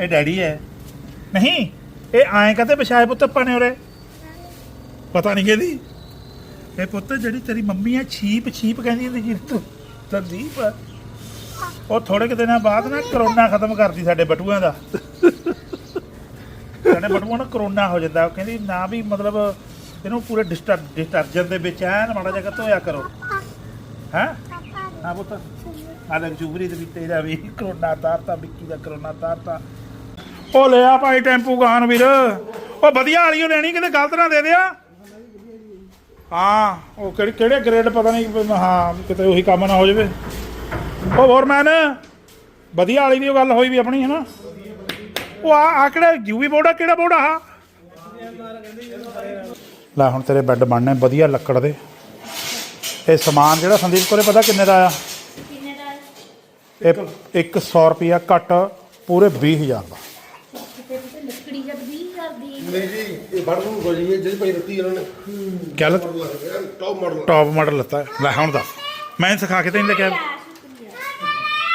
ਇਹ ਡੈਡੀ ਹੈ। ਨਹੀਂ, ਇਹ ਐਂ ਕਹਤੇ ਵਿਛਾਏ ਪੁੱਤ ਆਪਾਂ ਉਰੇ। ਪਤਾ ਨਹੀਂ ਕਿਹਦੀ। ਇਹ ਪੁੱਤ ਜਿਹੜੀ ਤੇਰੀ ਮੰਮੀ ਹੈ, ਛੀਪ ਛੀਪ ਕਹਿੰਦੀ ਹੁੰਦੀ ਸੀ। ਤੂੰ ਸੰਦੀਪ ਉਹ ਥੋੜੇ ਕਿ ਦਿਨਾਂ ਬਾਅਦ ਨਾ ਕਰੋਨਾ ਖਤਮ ਕਰਦੀ ਸਾਡੇ ਬਟੂਆਂ ਦਾ। ਸਾਡੇ ਬਟੂਆਂ ਨੂੰ ਕਰੋਨਾ ਹੋ ਜਾਂਦਾ। ਉਹ ਕਹਿੰਦੀ ਨਾ ਵੀ ਮਤਲਬ ਇਹਨੂੰ ਪੂਰੇ ਡਿਸਟਰ ਡਿਟਰਜੈਂਟ ਦੇ ਵਿੱਚ ਐਨ ਮਾੜਾ ਜਿਹਾ ਧੋਇਆ ਕਰੋ। ਹੈ? ਹਾਂ ਪੁੱਤ। ਆ ਲੈ ਦੇ ਵਿੱਚ ਤੇਰਾ ਵੀ ਕਰੋਨਾ ਤਾਰਤਾ, ਵਿੱਕੀ ਦਾ ਕਰੋਨਾ ਤਾਰਤਾ। ਉਹ ਲੈ ਆ ਭਾਈ ਟੈਂਪੂ ਗਾਨ ਵੀਰ। ਉਹ ਵਧੀਆ ਵਾਲੀ ਓ ਲੈਣੀ ਕਿਤੇ ਗਲਤ ਨਾ ਦੇ ਦਿਆ। ਹਾਂ ਉਹ ਕਿਹੜੇ ਕਿਹੜੇ ਗ੍ਰੇਡ ਪਤਾ ਨਹੀਂ ਹਾਂ ਕਿਤੇ ਉਹੀ ਕੰਮ ਨਾ ਹੋ ਜਾਵੇ। ਉਹ ਫੋਰਮੈਨ ਵਧੀਆ ਵਾਲੀ ਦੀ ਉਹ ਗੱਲ ਹੋਈ ਵੀ ਆਪਣੀ ਹੈ ਨਾ ਉਹ ਆ ਆ ਕਿਹੜਾ ਯੂਵੀ ਬੋਰਡ ਆ ਕਿਹੜਾ ਬੋਰਡ ਆ ਲੈ ਹੁਣ ਤੇਰੇ ਬੈੱਡ ਬਣਨੇ ਵਧੀਆ ਲੱਕੜ ਦੇ। ਇਹ ਸਮਾਨ ਜਿਹੜਾ ਸੰਦੀਪ ਕੋਲੇ ਪਤਾ ਕਿੰਨੇ ਦਾ ਆ? ਕਿੰਨੇ ਦਾ? ਇਹ 100 ਰੁਪਿਆ ਘੱਟ ਪੂਰੇ 20000 ਦਾ ਕਿਤੇ ਕਿਤੇ ਲੱਕੜੀ ਜਦ 20000 ਦੀ ਨਹੀਂ ਜੀ ਇਹ ਬੜ ਨੂੰ ਗੋਲੀ ਹੈ ਜਿਹੜੀ ਭਾਈ ਦਿੱਤੀ ਇਹਨਾਂ ਨੇ। ਗੱਲ ਟੌਪ ਮਾਡਲ ਟੌਪ ਮਾਡਲ ਲੱਤਾ ਲੈ ਹੁਣ ਦਾ ਮੈਂ ਸਿਖਾ ਕੇ ਤੈਨੂੰ ਲੈ ਕੇ ਆਇਆ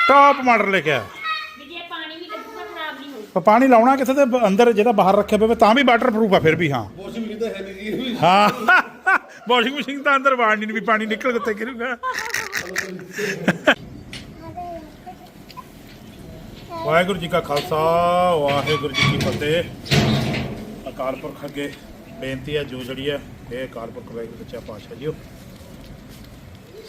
ਟੌਪ ਮਾਡਲ ਲੈ ਕੇ ਆਇਆ ਵੀ ਜੇ ਪਾਣੀ ਵੀ ਲੱਗੂਗਾ ਖਰਾਬ ਨਹੀਂ ਹੋਊ ਪਰ ਪਾਣੀ ਲਾਉਣਾ ਕਿੱਥੇ ਤੇ ਅੰਦਰ ਜਿਹੜਾ ਬਾਹਰ ਰੱਖਿਆ ਪਵੇ ਤਾਂ ਵੀ ਵਾਟਰ ਪ੍ਰੂਫ ਆ ਫਿਰ ਵੀ ਹਾਂ। ਬੋਸ ਵੀ ਕਿਤੇ ਹੈ ਨਹੀਂ ਜੀ ਹਾਂ। ਵਾਸ਼ਿੰਗ ਮਸ਼ੀਨ ਤਾਂ ਅੰਦਰ ਵਾੜਨੀ ਨਹੀਂ ਵੀ ਪਾਣੀ ਨਿਕਲ ਕਿੱਥੇ ਗਿਰੂਗਾ। ਵਾਹਿਗੁਰੂ ਜੀ ਕਾ ਖਾਲਸਾ ਵਾਹਿਗੁਰੂ ਜੀ ਕੀ ਫਤਿਹ। ਅਕਾਲ ਪੁਰਖ ਅੱਗੇ ਬੇਨਤੀ ਹੈ, ਜੋ ਜਿਹੜੀ ਹੈ, ਇਹ ਅਕਾਲ ਪੁਰਖ ਵਾਹਿਗੁਰੂ ਸੱਚਾ ਪਾਤਸ਼ਾਹ ਜੀਓ।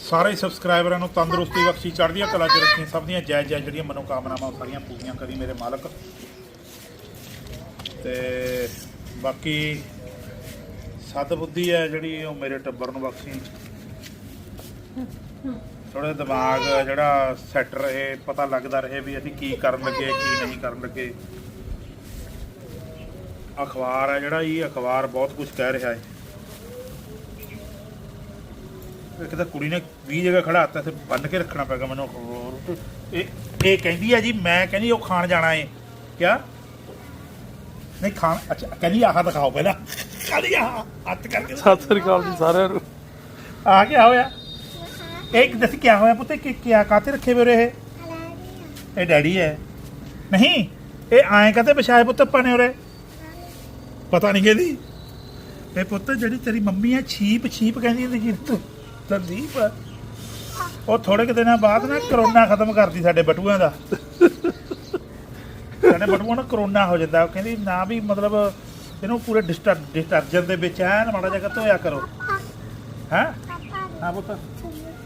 ਸਾਰੇ ਸਬਸਕ੍ਰਾਈਬਰਾਂ ਨੂੰ ਤੰਦਰੁਸਤੀ ਬਖਸ਼ੀ, ਚੜ੍ਹਦੀਆਂ ਕਲਾ ਚ ਰੱਖੀ, ਸਭ ਦੀਆਂ ਜੈ ਜੈ ਜਿਹੜੀਆਂ ਮਨੋਕਾਮਨਾਵਾਂ ਸਾਰੀਆਂ ਪੂਰੀਆਂ ਕਰੀ ਮੇਰੇ ਮਾਲਕ। ਤੇ ਬਾਕੀ ਸਤ ਬੁੱਧੀ ਹੈ ਜਿਹੜੀ, ਉਹ ਮੇਰੇ ਟੱਬਰ ਨੂੰ ਬਖਸ਼ੀ। ਥੋੜਾ ਦਿਮਾਗ ਜਿਹੜਾ ਸੈੱਟ ਰਹੇ, ਪਤਾ ਲੱਗਦਾ ਰਹੇ ਵੀ ਅਸੀਂ ਕੀ ਕਰਨ ਲੱਗੇ, ਕੀ ਨਹੀਂ ਕਰਨ ਲੱਗੇ। ਅਖਬਾਰ ਹੈ ਜਿਹੜਾ ਇਹ ਅਖਬਾਰ ਬਹੁਤ ਕੁਝ ਕਹਿ ਰਿਹਾ ਹੈ। ਇੱਕ ਤਾਂ ਕੁੜੀ ਨੇ 20 ਜਗ੍ਹਾ ਖੜਾਤਾ ਤੇ ਬੰਨ ਕੇ ਰੱਖਣਾ ਪੈਗਾ ਮੈਨੂੰ ਅਖਬਾਰ। ਇਹ ਇਹ ਕਹਿੰਦੀ ਹੈ ਜੀ ਮੈਂ ਕਹਿੰਦੀ ਉਹ ਖਾਣ ਜਾਣਾ ਹੈ ਕਿਆ? ਨਹੀਂ ਖਾਣ ਅੱਛਾ ਕਹਿੰਦੀ ਆਹ ਦਿਖਾਓ ਪਹਿਲਾਂ। ਕਹਿੰਦੀ ਆਹ ਹੱਥ ਕਰਕੇ ਸਤਿ ਸ੍ਰੀ ਅਕਾਲ ਜੀ ਸਾਰਿਆਂ ਨੂੰ। ਆ ਗਿਆ ਹੋਇਆ। ਇਹ ਦੱਸ ਕੀ ਹੋਇਆ ਪੁੱਤ? ਕਿ ਕੀ ਕਾਤੇ ਰੱਖੇ ਹੋਏ ਇਹ? ਇਹ ਡੈਡੀ ਹੈ। ਨਹੀਂ ਇਹ ਐਂ ਕਹਤੇ ਵਿਛਾਏ ਪੁੱਤ ਆਪਾਂ ਨੇ ਉਰੇ? ਪਤਾ ਨਹੀਂ ਕਿਹਦੀ। ਇਹ ਪੁੱਤ ਜਿਹੜੀ ਤੇਰੀ ਮੰਮੀ ਹੈ ਛੀਪ ਛੀਪ ਕਹਿੰਦੀ ਹੁੰਦੀ ਸੀ। ਤੂੰ ਸੰਦੀਪ ਉਹ ਥੋੜੇ ਕਿ ਦਿਨਾਂ ਬਾਅਦ ਨਾ ਕਰੋਨਾ ਖਤਮ ਕਰਦੀ ਸਾਡੇ ਬਟੂਆਂ ਦਾ। ਸਾਡੇ ਬਟੂਆਂ ਨੂੰ ਕਰੋਨਾ ਹੋ ਜਾਂਦਾ। ਉਹ ਕਹਿੰਦੀ ਨਾ ਵੀ ਮਤਲਬ ਇਹਨੂੰ ਪੂਰੇ ਡਿਸਟਰ ਡਿਟਰਜੈਂਟ ਦੇ ਵਿੱਚ ਐਨ ਮਾੜਾ ਜਿਹਾ ਧੋਇਆ ਕਰੋ। ਹੈ? ਹਾਂ ਪੁੱਤ।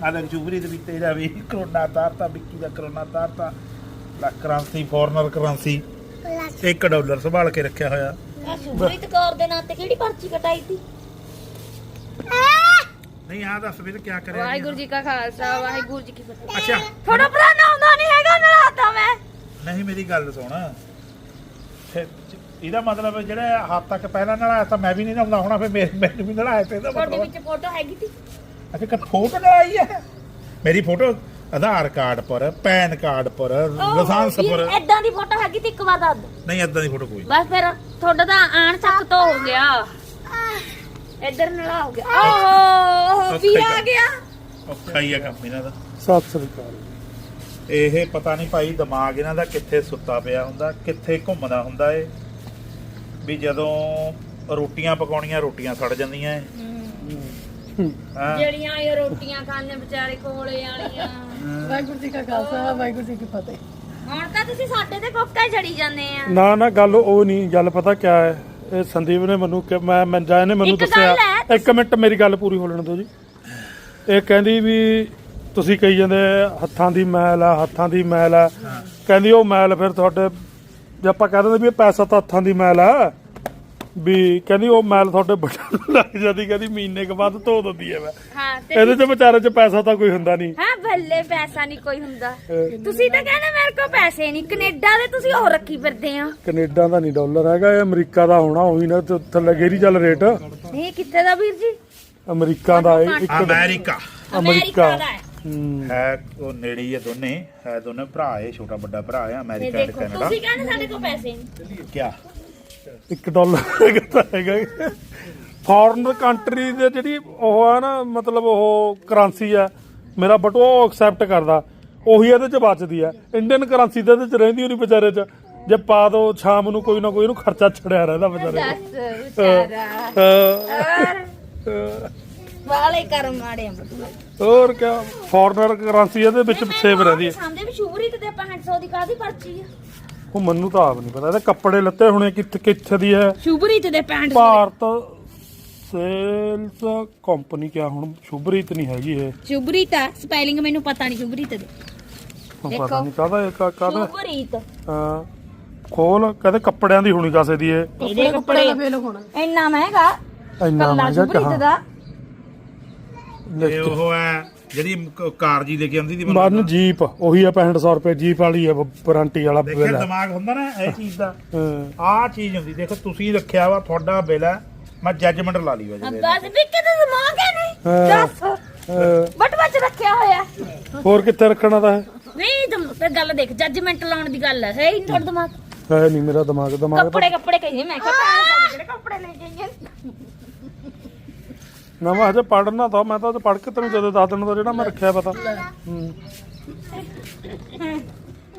ਆ ਲੈ ਜੂਬਰੀ ਦੇ ਵਿੱਚ ਤੇਰਾ ਵੀ ਕਰੋਨਾ ਤਾਰਤਾ ਵਿੱਕੀ ਦਾ corona ਤਾਰਤਾ। Lakh currency foreigner currency. 1 dollar ਸੰਭਾਲ ਕੇ ਰੱਖਿਆ ਹੋਇਆ। ਆ ਸੁਭਰੀਤ ਕੌਰ ਦੇ ਨਾਂ ਤੇ ਕਿਹੜੀ ਪਰਚੀ ਕਟਾਈ ਤੀ ਨਹੀਂ ਆ ਦੱਸ ਵੀ ਕੀ ਕਰਿਆ ਵਾਹਿਗੁਰੂ ਜੀ ਕਾ ਖਾਲਸਾ ਵਾਹਿਗੁਰੂ ਜੀ ਕੀ ਫਤਿਹ। ਅੱਛਾ। ਥੋੜਾ ਨਾ ਆਉਂਦਾ ਨਹੀਂ ਹੈਗਾ ਨਲਾਤਾ ਮੈਂ। ਨਹੀਂ ਮੇਰੀ ਗੱਲ ਸੁਣ। ਫਿਰ ਇਹਦਾ ਮਤਲਬ ਹੈ ਜਿਹੜਾ ਹੱਦ ਤੱਕ ਪਹਿਲਾਂ ਨਲਾਇਆ ਤਾਂ ਮੈਂ ਵੀ ਨਹੀਂ ਨਹਾਉਂਦਾ ਹੋਣਾ ਫਿਰ ਮੇਰੇ ਮੈਨੂੰ ਵੀ ਨਲਾਇਆ ਤੇ ਇਹਦਾ ਤੁਹਾਡੇ ਮਤਲਬ। ਵਿੱਚ ਫੋਟੋ ਹੈਗੀ ਤੀ ਅੱਛਾ ਕਿ ਫੋਟੋ ਨਲਾਈ ਹੈ। ਮੇਰੀ ਫੋਟੋ ਆਧਾਰ ਕਾਰਡ ਪਰ ਪੈਨ ਕਾਰਡ ਪਰ ਲਾਇਸੈਂਸ ਪਰ। ਐਦਾਂ ਦੀ ਫੋਟੋ ਹੈਗੀ ਤੀ ਇੱਕ ਵਾਰ ਦੱਸ ਦਿਓ। ਨਹੀਂ ਏਦਾਂ ਦੀ ਫੋਟੋ ਕੋਈ ਬਸ ਫਿਰ ਤੁਹਾਡਾ ਤਾਂ ਆਣ ਚੱਕ ਤੋਂ ਹੋ ਗਿਆ। ਇੱਧਰ ਨਲਾ ਹੋ ਗਿਆ। ਓਹ ਵੀ ਆ ਗਿਆ। ਔਖਾ ਹੀ ਹੈ ਕੰਮ ਇਹਨਾਂ ਦਾ। ਸਤਿ ਸ੍ਰੀ ਅਕਾਲ। ਇਹ ਪਤਾ ਨਹੀਂ ਭਾਈ ਦਿਮਾਗ ਇਹਨਾਂ ਦਾ ਕਿੱਥੇ ਸੁੱਤਾ ਪਿਆ ਹੁੰਦਾ ਕਿੱਥੇ ਘੁੰਮਦਾ ਹੁੰਦਾ ਏ ਵੀ ਜਦੋਂ ਰੋਟੀਆਂ ਪਕਾਉਣੀਆਂ ਰੋਟੀਆਂ ਸੜ ਜਾਂਦੀਆਂ ਏ ਜਿਹੜੀਆਂ ਇਹ ਰੋਟੀਆਂ ਖਾਣੇ ਵਿਚਾਰੇ ਕੋਲੇ ਵਾਲੀਆਂ। ਵਾਹਿਗੁਰੂ ਜੀ ਕਾ ਖਾਲਸਾ ਵਾਹਿਗੁਰੂ ਜੀ ਕੀ ਫਤਿਹ। ਹੁਣ ਤਾਂ ਤੁਸੀਂ ਸਾਡੇ ਤੇ ਕੋਕਾ ਜੜੀ ਜਾਂਦੇ ਆ। ਨਾ ਨਾ ਗੱਲ ਉਹ ਨਹੀਂ ਗੱਲ ਪਤਾ ਕਿਆ ਹੈ? ਇਹ ਸੰਦੀਪ ਨੇ ਮੈਨੂੰ ਕਿ ਮੈਂ ਮੈਂ ਜਾਇ ਨੇ ਮੈਨੂੰ ਇੱਕ ਦੱਸਿਆ। ਹੈ, ਇੱਕ ਮਿੰਟ ਮੇਰੀ ਗੱਲ ਪੂਰੀ ਹੋ ਲੈਣ ਦਿਓ ਜੀ। ਇਹ ਕਹਿੰਦੀ ਵੀ ਤੁਸੀਂ ਕਹੀ ਜਾਂਦੇ ਹੱਥਾਂ ਦੀ ਮੈਲ ਆ ਹੱਥਾਂ ਦੀ ਮੈਲ ਆ। ਕਹਿੰਦੀ ਉਹ ਮੈਲ ਫਿਰ ਤੁਹਾਡੇ ਜੇ ਆਪਾਂ ਕਹਿ ਦਿੰਦੇ ਵੀ ਇਹ ਪੈਸਾ ਤਾਂ ਹੱਥਾਂ ਦੀ ਮੈਲ ਆ। ਵੀ ਕਹਿੰਦੀ ਉਹ ਮੈਲ ਤੁਹਾਡੇ ਬਟਨ ਲੱਗ ਜਾਂਦੀ ਕਹਿੰਦੀ ਮਹੀਨੇ ਕੇ ਬਾਅਦ ਧੋ ਦਿੰਦੀ ਐ ਮੈਂ। ਹਾਂ ਇਹਦੇ ਚ ਵਿਚਾਰੇ ਚ ਪੈਸਾ ਤਾਂ ਕੋਈ ਹੁੰਦਾ ਨਹੀਂ। ਹਾਂ ਭੱਲੇ ਪੈਸਾ ਨਹੀਂ ਕੋਈ ਹੁੰਦਾ। ਤੁਸੀਂ ਤਾਂ ਕਹਿੰਦੇ ਮੇਰੇ ਕੋਲ ਪੈਸੇ ਨਹੀਂ ਕੈਨੇਡਾ ਦੇ ਤੁਸੀਂ ਉਹ ਰੱਖੀ ਫਿਰਦੇ ਆ ਕੈਨੇਡਾ ਦਾ ਨਹੀਂ ਡਾਲਰ ਹੈਗਾ ਇਹ ਅਮਰੀਕਾ ਦਾ ਹੋਣਾ ਉਹੀ ਨਾ ਤੇ ਥੱਲੇ ਗੇਰੀ ਚੱਲ ਰੇਟ। ਨਹੀਂ ਕਿੱਥੇ ਦਾ ਵੀਰ ਜੀ? ਅਮਰੀਕਾ ਦਾ ਹੈ ਇੱਕ ਅਮਰੀਕਾ। ਅਮਰੀਕਾ। ਹੈ। ਹੈ। ਉਹ ਨੇੜੇ ਹੀ ਦੋਨੇ। ਹੈ ਦੋਨੇ ਭਰਾ ਇਹ ਛੋਟਾ ਵੱਡਾ ਭਰਾ ਹੈ ਅਮਰੀਕਾ ਤੇ ਕੈਨੇਡਾ। ਤੁਸੀਂ ਕਹਿੰਦੇ ਸਾਡੇ ਕੋਲ ਪੈਸੇ ਨਹੀਂ। ਕੀ 1 ਡਾਲਰ ਕਿਤਾ ਹੈਗਾ ਫੋਰਨ ਕੰਟਰੀ ਦੇ ਜਿਹੜੀ ਉਹ ਆ ਨਾ ਮਤਲਬ ਉਹ ਕਰੰਸੀ ਆ ਮੇਰਾ ਬਟ ਉਹ ਐਕਸੈਪਟ ਕਰਦਾ। ਉਹੀ ਇਹਦੇ ਚ ਬਚਦੀ ਆ। ਇੰਡੀਅਨ ਕਰੰਸੀ ਤਾਂ ਇਹਦੇ ਚ ਰਹਿੰਦੀ ਨਹੀਂ ਵਿਚਾਰੇ ਚ। ਜੇ ਪਾ ਦੋ ਸ਼ਾਮ ਨੂੰ ਕੋਈ ਨਾ ਕੋਈ ਇਹਨੂੰ ਖਰਚਾ ਛੜਿਆ ਰਹਿੰਦਾ ਵਿਚਾਰੇ ਵਿਚਾਰਾ। ਵਾਲੇ ਕਰਮ ਮਾੜੇ ਹੋਰ ਕਿਆ? ਫੋਰਨਰ ਕਰੰਸੀ ਇਹਦੇ ਵਿੱਚ ਸੇਵ ਰਹਿੰਦੀ ਹੈ ਸਮਝੇ ਵੀ ਸ਼ੂਰੀ ਤੇ 500 ਦੀ ਕਾਦੀ ਪਰਚੀ ਆ? ਉਹ ਮੈਨੂੰ ਤਾਂ ਆਪ ਨਹੀਂ ਪਤਾ। ਇਹਦੇ ਕੱਪੜੇ ਲੱਤੇ ਹੋਣੇ ਕਿੱਥੇ ਕਿੱਥੇ ਦੀ ਹੈ? ਸ਼ੂਗਰੀ ਤੇ 6500 ਭਾਰਤ ਸੇਲਸ ਕੰਪਨੀ ਕਿਆ ਹੁਣ? ਸ਼ੁਭਰੀਤ ਨਹੀਂ ਹੈਗੀ ਇਹ। ਸ਼ੂਗਰੀ ਤਾਂ ਸਪੈਲਿੰਗ ਮੈਨੂੰ ਪਤਾ ਨਹੀਂ ਸ਼ੂਗਰੀ ਤੇ ਹੁਣ ਦੇਖੋ। ਪਤਾ ਨਹੀਂ ਕਾਹਦਾ ਇਹ ਕਾ- ਕਾਹਦਾ ਸ਼ੂਗਰੀ ਤੇ ਹਾਂ। ਖੋਲ ਕਹਿੰਦੇ ਕੱਪੜਿਆਂ ਦੀ ਹੋਣੀ ਕਾਸੇ ਦੀ ਇਹ। ਇਹਦੇ ਕੱਪੜੇ ਫੇਲ ਹੋਣਾ। ਇੰਨਾ ਮਹਿੰਗਾ? ਇੰਨਾ ਕੱਲਾ ਮਹਿੰਗਾ ਕਹਾ ਦਾ? ਇਹ ਉਹ ਹੈ ਜਿਹੜੀ ਕ- ਕਾਰ ਜੀ ਲੈ ਕੇ ਆਉਂਦੀ ਦੀ ਮਨ ਜੀਪ ਉਹੀ ਆ 6500 ਰੁਪਏ ਜੀਪ ਵਾਲੀ ਹੈ ਵਾਰੰਟੀ ਵਾਲਾ ਦੇਖਿਆ ਬਿੱਲ ਹੈ ਦਿਮਾਗ ਹੁੰਦਾ ਨਾ ਇਹ ਚੀਜ਼ ਦਾ। ਹਾਂ। ਆਹ ਚੀਜ਼ ਹੁੰਦੀ ਦੇਖੋ ਤੁਸੀਂ ਰੱਖਿਆ ਵਾ ਤੁਹਾਡਾ ਬਿੱਲ ਹੈ ਮੈਂ ਜੱਜਮੈਂਟ ਲਾ ਲਈ ਵਾ ਜਿਹਦੇ ਦੱਸ ਵੀ ਕਿਤੇ ਦਿਮਾਗ ਹੈ ਨਹੀਂ। ਹਾਂ। ਦੱਸ। ਅਹ, ਬਟਵਾ ਚ ਰੱਖਿਆ ਹੋਇਆ। ਹੋਰ ਕਿੱਥੇ ਰੱਖਣਾ ਤਾਂ ਹੈ ਨਹੀਂ ਤੁਮ ਫਿਰ ਗੱਲ ਦੇਖ ਜੱਜਮੈਂਟ ਲਾਉਣ ਦੀ ਗੱਲ ਹੈ ਨਹੀਂ ਤੁਹਾਡਾ ਦਿਮਾਗ? ਹੈ ਨਹੀਂ ਮੇਰਾ ਦਿਮਾਗ ਦਿਮਾਗ ਤਾਂ ਕੱਪੜੇ ਕੱਪੜੇ ਕਹੀਏ ਮੈਂ ਕਿਹਾ ਭੈਣ ਚੋਦ ਜਿਹੜੇ ਕੱਪੜੇ ਲੈ ਕੇ ਆਈਏ? ਨਵਾਂ ਹਜੇ ਪੜਨਾ ਤਾਂ ਮੈਂ ਤਾਂ ਪੜ ਕੇ ਤੈਨੂੰ ਜਦੋਂ ਦੱਸ ਦੇਣਾ ਤਾਂ ਜਿਹੜਾ ਮੈਂ ਰੱਖਿਆ ਪਤਾ। ਹੂੰ।